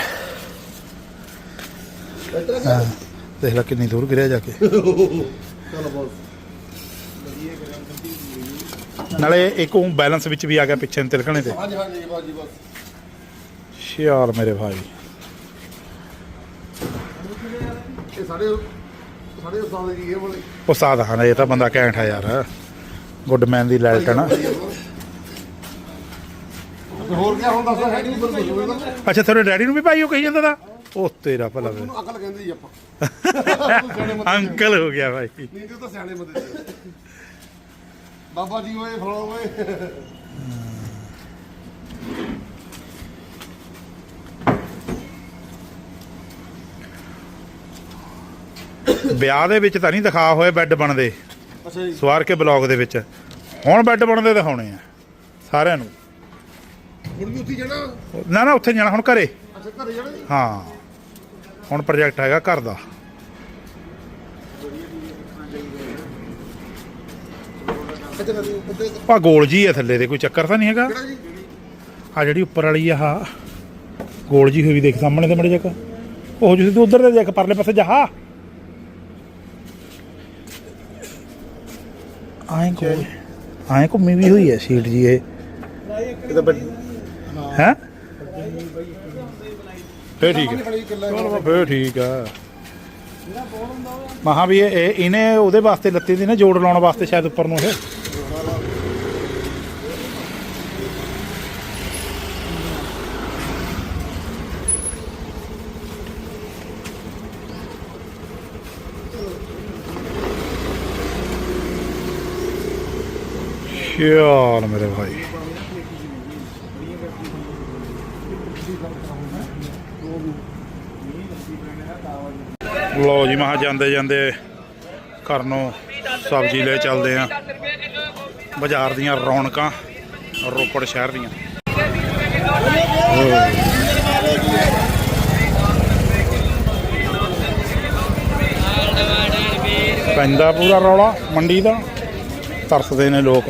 ਹਾਂ, ਦੇਖ ਲੈ ਕਿੰਨੀ ਦੂਰ ਗਿਰਿਆ ਜਾ ਕੇ। ਨਾਲੇ ਇੱਕ ਉਹ ਬੈਲੈਂਸ ਵਿੱਚ ਵੀ ਆ ਗਿਆ ਪਿੱਛੇ ਨੂੰ ਤਿਲਕਣੇ ਤੇ। ਹਾਂਜੀ ਹਾਂਜੀ ਬਾਜੀ ਬਸ ਸ਼ਿਆਰ ਮੇਰੇ ਭਾਈ। ਇਹ ਸਾਡੇ ਸਾਡੇ ਉਸਤਾਦ ਜੀ ਇਹ ਵਾਲੇ। ਉਸਤਾਦ ਹਾਂ ਇਹ ਤਾਂ ਬੰਦਾ ਘੈਂਟ ਆ ਯਾਰ। ਗੁੱਡਮੈਨ ਦੀ ਲਾਈਟ ਹੈ ਨਾ। ਹੋਰ ਕੀ ਹੁਣ ਦੱਸ ਹੈ ਨਹੀਂ ਪਰ ਬੋਲੂਗਾ ਅੱਛਾ ਤੇਰੇ ਡੈਡੀ ਨੂੰ ਵੀ ਭਾਈ ਉਹ ਕਹੀ ਜਾਂਦਾ ਦਾ ਉਹ ਤੇਰਾ ਭਲਾ ਵੇ ਅਕਲ ਕਹਿੰਦੇ ਜੀ ਆਪਾਂ। ਅੰਕਲ ਹੋ ਗਿਆ ਭਾਈ। ਨਹੀਂ ਤੇ ਤਾਂ ਸਿਆਣੇ ਬੰਦੇ ਜੀ ਬਾਬਾ ਜੀ ਓਏ ਫਲਾਣਾ ਓਏ। ਵਿਆਹ ਦੇ ਵਿੱਚ ਤਾਂ ਨਹੀਂ ਦਿਖਾ ਹੋਏ ਬੈੱਡ ਬਣਦੇ। ਅੱਛਾ ਜੀ। ਸਵਾਰ ਕੇ ਬਲੌਗ ਦੇ ਵਿੱਚ। ਹੁਣ ਬੈੱਡ ਬਣਦੇ ਦਿਖਾਉਣੇ ਆ ਸਾਰਿਆਂ ਨੂੰ। ਹੁਣ ਵੀ ਉੱਥੇ ਜਾਣਾ? ਨਾ ਨਾ ਉੱਥੇ ਜਾਣਾ ਹੁਣ ਘਰੇ। ਅੱਛਾ ਘਰੇ ਜਾਣਾ ਜੀ? ਹਾਂ। ਹੁਣ ਪ੍ਰੋਜੈਕਟ ਹੈਗਾ ਘਰ ਦਾ। ਆ ਗੋਲ ਜੀ ਹੈ ਥੱਲੇ ਦੇ ਕੋਈ ਚੱਕਰ ਤਾਂ ਨਹੀਂ ਹੈਗਾ? ਆ ਜਿਹੜੀ ਉੱਪਰ ਵਾਲੀ ਆ ਆਹ, ਗੋਲ ਜੀ ਹੋਈ ਵੀ ਦੇਖ ਸਾਹਮਣੇ ਤੇ ਮੜੇ ਜੱਕ ਉਹ ਜਿਸ ਤੂੰ ਉਧਰ ਤੇ ਦੇਖ ਪਰਲੇ ਪਾਸੇ ਜਾ ਆਏ ਗੋਲ ਆਏ ਘੁੰਮੀ ਵੀ ਹੋਈ ਹੈ ਸੀਟ ਜੀ ਇਹ। ਇਹ ਤਾਂ ਬੱਡੀ ਹੈ? ਫੇਰ ਠੀਕ ਹੈ। ਫੇਰ ਠੀਕ ਆ। ਮਹਾ ਵੀ ਇਹ- ਇਹਨੇ ਉਹਦੇ ਵਾਸਤੇ ਲੱਤੀ ਦੀ ਨਾ ਜੋੜ ਲਾਉਣ ਵਾਸਤੇ ਸ਼ਾਇਦ ਉੱਪਰ ਨੂੰ ਇਹ। ਯਾਰ ਮੇਰੇ ਭਾਈ? ਲੋ ਜੀ ਮਹਾ ਜਾਂਦੇ ਜਾਂਦੇ ਘਰ ਨੂੰ ਸਬਜ਼ੀ ਲੈ ਚੱਲਦੇ ਆ ਬਾਜ਼ਾਰ ਦੀਆਂ ਰੌਣਕਾਂ, ਰੋਪੜ ਸ਼ਹਿਰ ਦੀਆਂ। ਪੈਂਦਾ ਪੂਰਾ ਰੌਲਾ, ਮੰਡੀ ਦਾ। ਤਰਸਦੇ ਨੇ ਲੋਕ।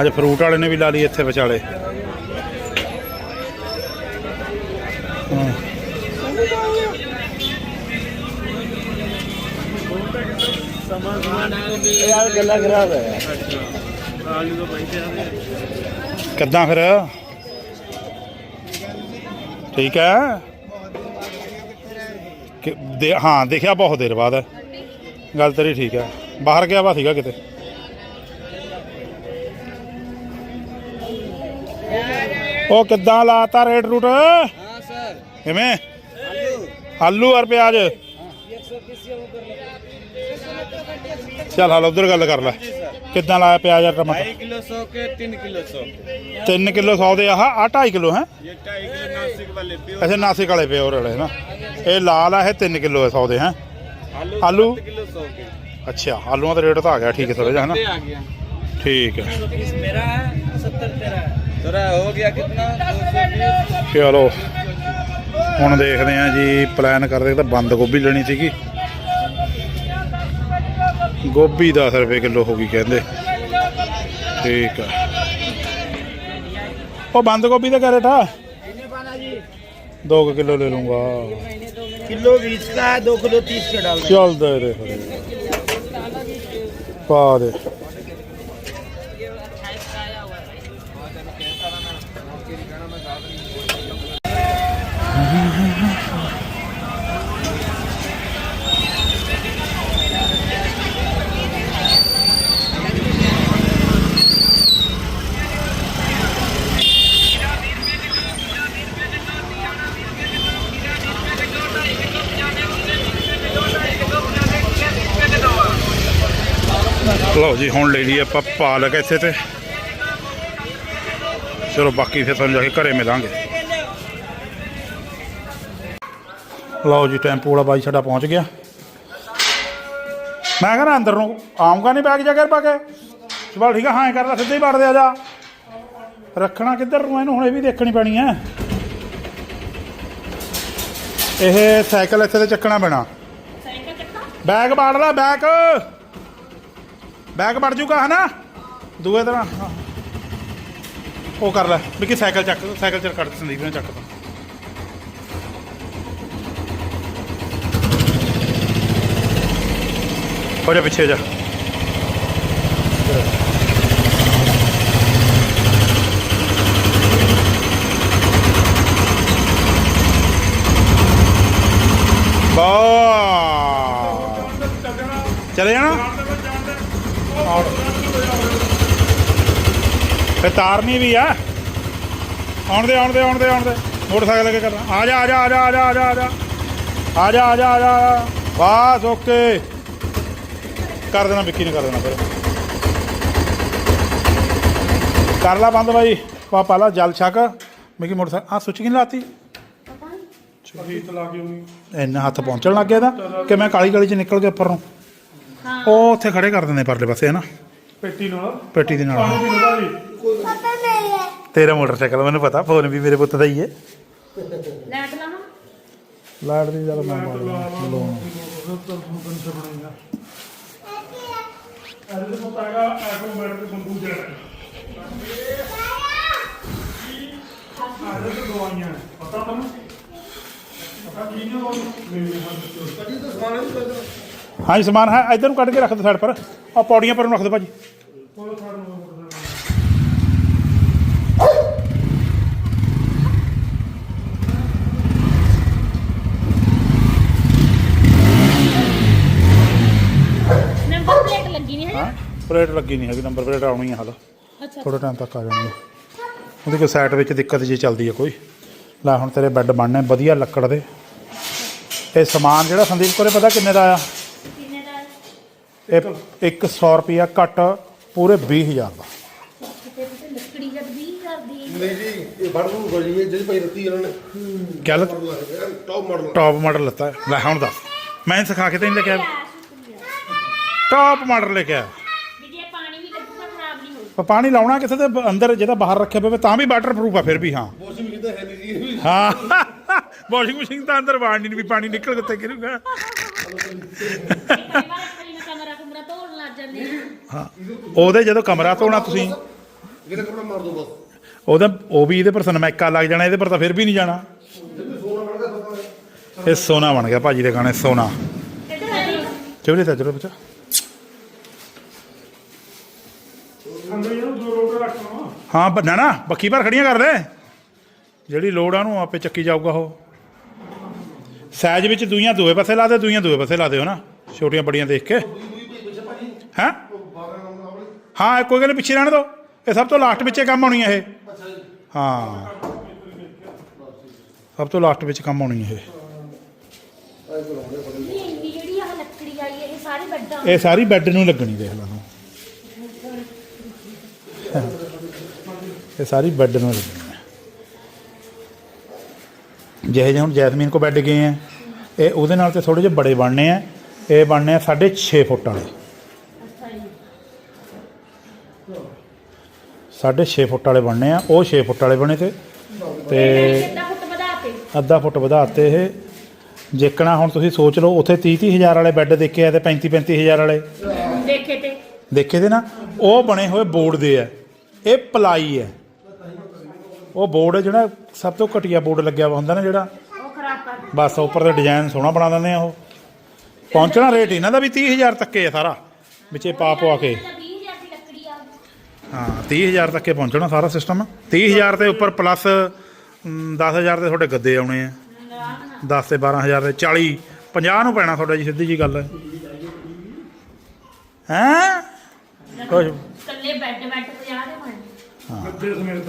ਅੱਜ ਫਰੂਟ ਵਾਲੇ ਨੇ ਵੀ ਲਾ ਲਈ ਇੱਥੇ ਵਿਚਾਲੇ। ਹਾਂ। ਕਿੱਦਾਂ ਫਿਰ? ਠੀਕ ਹੈ? ਕਿ- ਦੇ- ਹਾਂ ਦੇਖਿਆ ਬਹੁਤ ਦੇਰ ਬਾਅਦ ਹੈ। ਗੱਲ ਤੇਰੀ ਠੀਕ ਹੈ। ਬਾਹਰ ਗਿਆ ਵਾ ਸੀਗਾ ਕਿਤੇ? ਉਹ ਕਿੱਦਾਂ ਲਾਤਾ ਰੇਟ ਰੂਟ? ਹਾਂ ਸਰ। ਕਿਵੇਂ? ਆਲੂ। ਔਰ ਪਿਆਜ਼। ਚੱਲ ਹਾਲ ਉਧਰ ਗੱਲ ਕਰ ਲੈ। ਕਿੱਦਾਂ ਲਾਇਆ ਪਿਆਜ਼ ਔਰ ਟਮਾਟਰ? 2 ਕਿਲੋ 100 ਕੇ 3 ਕਿਲੋ 100 3 ਕਿਲੋ 100 ਦੇ ਆਹ ਆ ਕਿਲੋ ਹੈ? ਇਹ ਕਿਲੋ ਨਾਸਿਕ ਵਾਲੇ ਪਿਓਰ ਅੱਛਾ ਨਾਸਿਕ ਵਾਲੇ ਪਿਓਰ ਵਾਲੇ ਨਾ ਇਹ ਲਾਲ ਆ ਇਹ 3 ਕਿਲੋ 100 ਦੇ ਹੈ? ਆਲੂ 7 ਕਿਲੋ 100 ਕੇ। ਅੱਛਾ ਆਲੂਆਂ ਦਾ ਰੇਟ ਤਾਂ ਆ ਗਿਆ ਠੀਕ ਹੈ ਥੋੜਾ ਜਿਹਾ ਹੈ ਨਾ ਠੀਕ ਹੈ। 20 ਮੇਰਾ 70 ਤੇਰਾ ਹੈ। गया कितना दो सौ बीस ਚਲੋ ਹੁਣ ਦੇਖਦੇ ਆ ਜੀ ਪਲਾਨ ਕਰਦੇ ਤਾਂ ਬੰਦ ਗੋਭੀ ਲੈਣੀ ਸੀਗੀ ਗੋਭੀ 10 ਰੁਪਏ ਕਿਲੋ ਹੋ ਗਈ ਕਹਿੰਦੇ ਠੀਕ ਆ ਉਹ ਬੰਦ ਗੋਭੀ ਦਾ ਕਿਆ ਰੇਟ ਆ 2 ਕਿਲੋ ਲੈ ਲੂੰਗਾ किलो बीस का है दो किलो तीस का डाल ਚੱਲ ਦੇ ਦੇ ਫਿਰ ਪਾ ਜੀ ਹੁਣ ਲੈ ਲਈ ਆਪਾਂ ਪਾਲਕ ਇੱਥੇ ਤੇ। ਚਲੋ ਬਾਕੀ ਫਿਰ ਤੁਹਾਨੂੰ ਜਾ ਕੇ ਘਰੇ ਮਿਲਾਂਗੇ। ਲਓ ਜੀ ਟੈਂਪੂ ਵਾਲਾ ਬਾਈ ਸਾਡਾ ਪਹੁੰਚ ਗਿਆ। ਮੈਂ ਕਹਿੰਦਾ ਅੰਦਰ ਨੂੰ ਆਉਂਗਾ ਨਹੀਂ ਬੈਗ ਜਾ ਕੇ ਪਾ ਕੇ? ਚਲ ਠੀਕ ਆ ਹਾਂ ਕਰਦਾ ਸਿੱਧੇ ਹੀ ਵੜ ਦੇ ਆ ਜਾ। ਰੱਖਣਾ ਕਿੱਧਰ ਨੂੰ ਇਹਨੂੰ ਹੁਣ ਇਹ ਵੀ ਦੇਖਣੀ ਪੈਣੀ ਹੈ। ਇਹ ਸਾਈਕਲ ਇੱਥੇ ਤੇ ਚੱਕਣਾ ਪੈਣਾ। ਬੈਗ ਬਾੜ ਲੈ ਬੈਗ। ਬੈਗ ਵੜ ਜੂਗਾ ਹਨਾ ਦੂਏ ਤਰ੍ਹਾਂ ਹਾਂ। ਉਹ ਕਰ ਲੈ ਵੀ ਸਾਈਕਲ ਚੱਕ ਸਾਈਕਲ ਚੱਕ ਕੱਢ ਸੰਦੀਪ ਨੇ ਚੱਕ ਤਾ ਹੋ ਜਾ ਪਿੱਛੇ ਜਾ ਤਾਰਨੀ ਵੀ ਆ। ਆਉਣ ਦੇ ਆਉਣ ਦੇ ਆਉਣ ਦੇ ਆਉਣ ਦੇ ਮੋਟਰਸਾਈਕਲ ਲੈ ਕੇ ਕਰਨਾ। ਆ ਜਾ ਆ ਜਾ ਆ ਜਾ ਆ ਜਾ ਆ ਜਾ ਆ ਜਾ। ਆ ਜਾ ਆ ਜਾ ਆ ਜਾ ਬਸ ਓਕੇ। ਕਰ ਦੇਣਾ ਵਿੱਕੀ ਨੇ ਕਰ ਦੇਣਾ ਫਿਰ। ਕਰ ਲਾ ਬੰਦ ਬਾਈ। ਪਾ ਪਾ ਲਾ ਜਲ ਛਕ। ਮਿੱਕੀ ਮੋਟਰਸਾਈਕਲ। ਆ ਸੁੱਚ ਕਿਨ ਲਾਤੀ? ਕੇ ਇੰਨਾ ਹੱਥ ਪਹੁੰਚਣ ਲੱਗ ਗਿਆ ਇਹਦਾ ਕਿ ਮੈਂ ਕਾਲੀ ਕਾਲੀ ਚ ਨਿਕਲ ਗਿਆ ਉੱਪਰ ਨੂੰ। ਉਹ ਉੱਥੇ ਖੜੇ ਕਰ ਦਿੰਦੇ ਪਰਲੇ ਪਾਸੇ ਹੈ ਨਾ ਪੇਟੀ ਨਾਲ। ਪੇਟੀ ਦੇ ਨਾਲ। ਤੇਰਾ ਮੋਟਰਸਾਈਕਲ ਮੈਨੂੰ ਪਤਾ ਫੋਨ ਵੀ ਮੇਰੇ ਪੁੱਤ ਦਾ ਹੀ ਹੈ। ਲੈਟ ਲਾਵਾਂ? ਲਾਈਟ ਦੀ ਜਦ ਮੈਂ ਮਾਰ ਤੋਂ ਪਤਾ ਹੈਗਾ ਆਟੋਮੈਟਿਕ ਬੰਦੂ ਜਿਹੜਾ ਆਹ ਤੇ ਦਵਾਈਆਂ ਨੇ। ਪਤਾ ਤੁਹਾਨੂੰ ਪਤਾ ਕੀ ਨੇ ਉਹ ਮੇਰੇ ਹੱਥ ਚ ਹਾਂਜੀ ਸਮਾਨ ਹੈ ਇਧਰ ਨੂੰ ਕੱਢ ਕੇ ਰੱਖ ਦੋ ਸਾਈਡ ਪਰ। ਆ ਪੌੜੀਆਂ ਪਰ ਨੂੰ ਰੱਖ ਦੋ ਭਾਜੀ। ਕੋਲ ਫੜ ਲਓ। ਪਲੇਟ ਲੱਗੀ ਨਹੀਂ ਹੈਗੀ ਨੰਬਰ ਪਲੇਟ ਆਉਣੀ ਹੈ ਹਾਲ। ਥੋੜਾ ਟਾਈਮ ਤੱਕ ਆ ਜਾਣੀ ਹੈ ਉਹਦੀ ਕੋਈ ਸਾਈਡ ਵਿੱਚ ਦਿੱਕਤ ਜੀ ਚੱਲਦੀ ਹੈ ਕੋਈ। ਲੈ ਹੁਣ ਤੇਰੇ ਬੈੱਡ ਬਣਨੇ ਵਧੀਆ ਲੱਕੜ ਦੇ। ਇਹ ਸਮਾਨ ਜਿਹੜਾ ਸੰਦੀਪ ਕੋਲੇ ਪਤਾ ਕਿੰਨੇ ਦਾ ਆ? ਕਿੰਨੇ ਦਾ? ਇਹ 100 ਰੁਪਿਆ ਘੱਟ ਪੂਰੇ 20000 ਦਾ। ਕਿਤੇ ਕਿਤੇ ਲੱਕੜੀ ਜਦ 20 ਕਰਦੀ ਨਹੀਂ ਜੀ ਇਹ ਬੜ ਨੂੰ ਗਲੀ ਹੈ ਜਿਹੜੀ ਪਈ ਰੱਤੀ ਇਹਨਾਂ ਨੇ। ਗੱਲ ਟੌਪ ਮਾਡਲ ਟੌਪ ਮਾਡਲ ਲੱਤਾ। ਲੈ ਹੁਣ ਦੱਸ। ਮੈਂ ਸਿਖਾ ਕੇ ਤੈਨੂੰ ਲਿਖਿਆ। ਟੌਪ ਮਾਡਲ ਲਿਖਿਆ। ਵੀ ਜੇ ਪਾਣੀ ਵੀ ਲੱਗੂਗਾ ਖਰਾਬ ਨਹੀਂ ਹੋਊ ਪਰ ਪਾਣੀ ਲਾਉਣਾ ਕਿੱਥੇ ਤੇ ਬ- ਅੰਦਰ ਜਿਹਦਾ ਬਾਹਰ ਰੱਖਿਆ ਪਵੇ ਤਾਂ ਵੀ ਵਾਟਰ ਪ੍ਰੂਫ ਆ ਫਿਰ ਵੀ ਹਾਂ। ਵਾਸ਼ਿੰਗ ਮਸ਼ੀਨ ਤਾਂ ਹੈ ਨਹੀਂ ਜੀ। ਇਹ ਵੀ ਹਾਂ। ਵਾਸ਼ਿੰਗ ਮਸ਼ੀਨ ਤਾਂ ਅੰਦਰ ਵਾੜਨੀ ਨਹੀਂ ਵੀ ਪਾਣੀ ਨਿਕਲ ਕਿੱਥੇ ਗਿਰੂਗਾ। ਕਈ ਵਾਰ ਆਪਣੀ ਕਮਰਾ ਕੁਮਰਾ ਧੋਣ ਲੱਗ ਜਾਂਦੇ ਆ ਹਾਂ। ਉਹਦੇ ਜਦੋਂ ਕਮਰਾ ਧੋਣਾ ਤੁਸੀਂ ਇਹਦਾ ਕੱਪੜਾ ਮਾਰ ਦੋ ਬਸ। ਉਹਦਾ ਉਹ ਵੀ ਇਹਦੇ ਪਰ ਸਨਮੈਕਾ ਲੱਗ ਜਾਣਾ ਇਹਦੇ ਪਰ ਤਾਂ ਫਿਰ ਵੀ ਨਹੀਂ ਜਾਣਾ। ਇਹ ਸੋਨਾ ਬਣ ਗਿਆ ਭਾਜੀ ਦੇ ਗਾਣੇ ਸੋਨਾ। ਇੱਧਰ ਆ ਜੀ ਤਾਂ ਚਲੋ ਬੱਚਾ। ਹਾਂ ਬ- ਨਾ ਨਾ ਬੱਕੀ ਭਰ ਖੜੀਆਂ ਕਰ ਦੇ। ਜਿਹੜੀ ਲੋੜ ਆ ਉਹਨੂੰ ਆਪੇ ਚੱਕੀ ਜਾਊਗਾ ਉਹ। ਸਾਈਜ਼ ਵਿੱਚ ਦੂਈਆਂ ਦੋਏ ਪਾਸੇ ਲਾ ਦੇ ਦੂਈਆਂ ਦੋਏ ਪਾਸੇ ਲਾ ਦਿਓ ਨਾ। ਛੋਟੀਆਂ ਬੜੀਆਂ ਦੇਖ ਕੇ। ਹੈਂ? ਹਾਂ ਇਹ ਕੋਈ ਗੱਲ ਨੀ, ਪਿੱਛੇ ਰਹਿਣ ਦੋ। ਇਹ ਸਭ ਤੋਂ ਲਾਸਟ ਵਿੱਚ ਕੰਮ ਆਉਣੀ ਹੈ ਇਹ। ਹਾਂ। ਸਭ ਤੋਂ ਲਾਸਟ ਵਿੱਚ ਕੰਮ ਆਉਣੀ ਹੈ ਇਹ। ਇਹ ਇੰਨੀ ਜਿਹੜੀ ਆਹ ਲੱਕੜੀ ਆਈ ਹੈ ਇਹ ਸਾਰੇ ਵੱਡਾ ਇਹ ਸਾਰੀ ਬੈੱਡ ਨੂੰ ਲੱਗਣੀ ਦੇਖ ਲਾ ਤੂੰ। ਇਹ ਸਾਰੀ ਬੈੱਡ ਨੂੰ ਲੱਗਣੀ ਹੈ। ਜਿਹੇ ਜਿਹੇ ਹੁਣ ਜੈਸਮੀਨ ਕੋ ਬੈੱਡ ਗਏ ਆ ਇਹ ਉਹਦੇ ਨਾਲ ਤੇ ਥੋੜੇ ਜਿਹੇ ਬੜੇ ਬਣਨੇ ਆ ਇਹ ਬਣਨੇ ਆ 6.5 ਫੁੱਟ ਵਾਲੇ। ਅੱਛਾ ਜੀ 6.5 ਫੁੱਟ ਵਾਲੇ ਬਣਨੇ ਆ ਉਹ 6 ਫੁੱਟ ਵਾਲੇ ਬਣੇ ਤੇ ਤੇ ਅੱਧਾ ਫੁੱਟ ਵਧਾਤੇ ਇਹ। ਜੇਕਣਾ ਹੁਣ ਤੁਸੀਂ ਸੋਚ ਲਓ ਉੱਥੇ 30 30 ਹਜ਼ਾਰ ਵਾਲੇ ਬੈੱਡ ਦੇਖੇ ਆ ਤੇ 35 35 ਹਜ਼ਾਰ ਵਾਲੇ। ਦੇਖੇ ਤੇ। ਦੇਖੇ ਤੇ ਨਾ ਉਹ ਬਣੇ ਹੋਏ ਬੋਰਡ ਦੇ ਆ। ਇਹ ਪਲਾਈ ਹੈ। ਉਹ ਬੋਰਡ ਜਿਹੜਾ ਸਭ ਤੋਂ ਘਟੀਆ ਬੋਰਡ ਲੱਗਿਆ ਵਾ ਹੁੰਦਾ ਨਾ ਜਿਹੜਾ। ਉਹ ਖਰਾਬ ਕਰ ਬਸ ਉੱਪਰ ਦਾ ਡਿਜ਼ਾਈਨ ਸੋਹਣਾ ਬਣਾ ਦਿੰਦੇ ਆ ਉਹ। ਪਹੁੰਚਣਾ ਰੇਟ ਇਹਨਾਂ ਦਾ ਵੀ 30000 ਤੱਕੇ ਆ ਸਾਰਾ। ਵਿੱਚੇ ਪਾ ਪਵਾ ਕੇ। ਇਹਦਾ 20000 ਦੀ ਲੱਕੜੀ ਆ। ਹਾਂ 30000 ਤੱਕੇ ਪਹੁੰਚਣਾ ਸਾਰਾ ਸਿਸਟਮ 30000 ਤੇ ਉੱਪਰ ਪਲੱਸ 10000 ਦੇ ਤੁਹਾਡੇ ਗੱਦੇ ਆਉਣੇ ਆ। 10 ਤੇ 12000 ਦੇ 40 50 ਨੂੰ ਪੈਣਾ ਤੁਹਾਡਾ ਜੀ ਸਿੱਧੀ ਜੀ ਗੱਲ ਹੈ। ਹੈਂ? ਕੁਛ ਕੱਲੇ ਬੈੱਡ ਬੈੱਡ 50 ਦੇ ਬਣੇ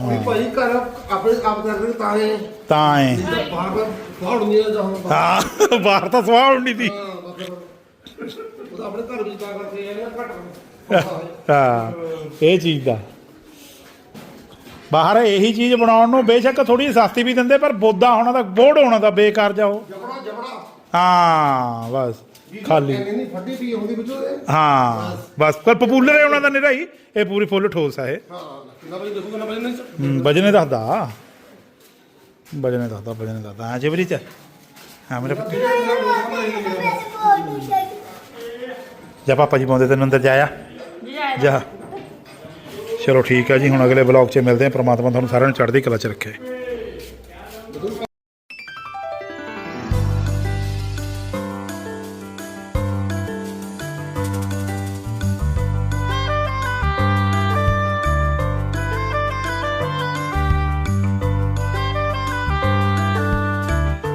ਵੀ ਭਾਈ ਘਰ ਆਪਣੇ ਆਪ ਕਰਦੇ ਤਾਂ ਇਹ। ਤਾਂ ਐ ਬਾਹਰ ਫਾੜ ਨਹੀਂ ਜਾਂਦਾ ਹੁਣ ਹਾਂ ਬਾਹਰ ਤਾਂ ਸਵਾਹ ਹੁੰਦੀ ਸੀ। ਉਹ ਤਾਂ ਆਪਣੇ ਘਰ ਵਿੱਚ ਤਾਂ ਕਰਕੇ ਇਹ ਘੱਟ ਹਾਂ ਇਹ। ਚੀਜ਼ ਦਾ। ਬਾਹਰ ਇਹੀ ਚੀਜ਼ ਬਣਾਉਣ ਨੂੰ ਬੇਸ਼ੱਕ ਥੋੜੀ ਸਸਤੀ ਵੀ ਦਿੰਦੇ ਪਰ ਬੋਦਾ ਹੋਣਾ ਦਾ ਬੋਰਡ ਹੋਣਾ ਦਾ ਬੇਕਾਰ ਜਾਓ ਜਬੜਾ ਜਬੜਾ। ਹਾਂ ਬਸ। ਖਾਲੀ। ਨਹੀਂ ਵਿੱਚੋਂ। ਹਾਂ ਬਸ। ਪਰ ਪਪੂਲਰ ਹੈ ਉਹਨਾਂ ਦਾ ਨਿਰਾਈ ਇਹ ਪੂਰੀ ਫੁੱਲ ਠੋਸ ਹੈ ਇਹ। ਹਾਂ ਕਿੰਨਾ ਵਜੇ ਦੇਖੂਗਾ ਨਾ ਵਜੇ ਨਹੀਂ ਹੂੰ, ਵਜਨੇ ਦੱਸਦਾ ਵਜਨੇ ਦੱਸਦਾ ਵਜਨੇ ਦੱਸਦਾ ਹਾਂ ਜਿਵਰੀ ਚ। ਹਾਂ ਮੇਰੇ ਪੁੱਤ ਜਾ ਪਾਪਾ ਜੀ ਪਾਉਂਦੇ ਤੈਨੂੰ ਅੰਦਰ ਜਾਇਆ। ਜਾ। ਚਲੋ ਠੀਕ ਹੈ ਜੀ ਹੁਣ ਅਗਲੇ ਬਲੌਗ 'ਚ ਮਿਲਦੇ ਹਾਂ। ਪ੍ਰਮਾਤਮਾ ਤੁਹਾਨੂੰ ਸਾਰਿਆਂ ਨੂੰ ਚੜ੍ਹਦੀ ਕਲਾ 'ਚ ਰੱਖੇ।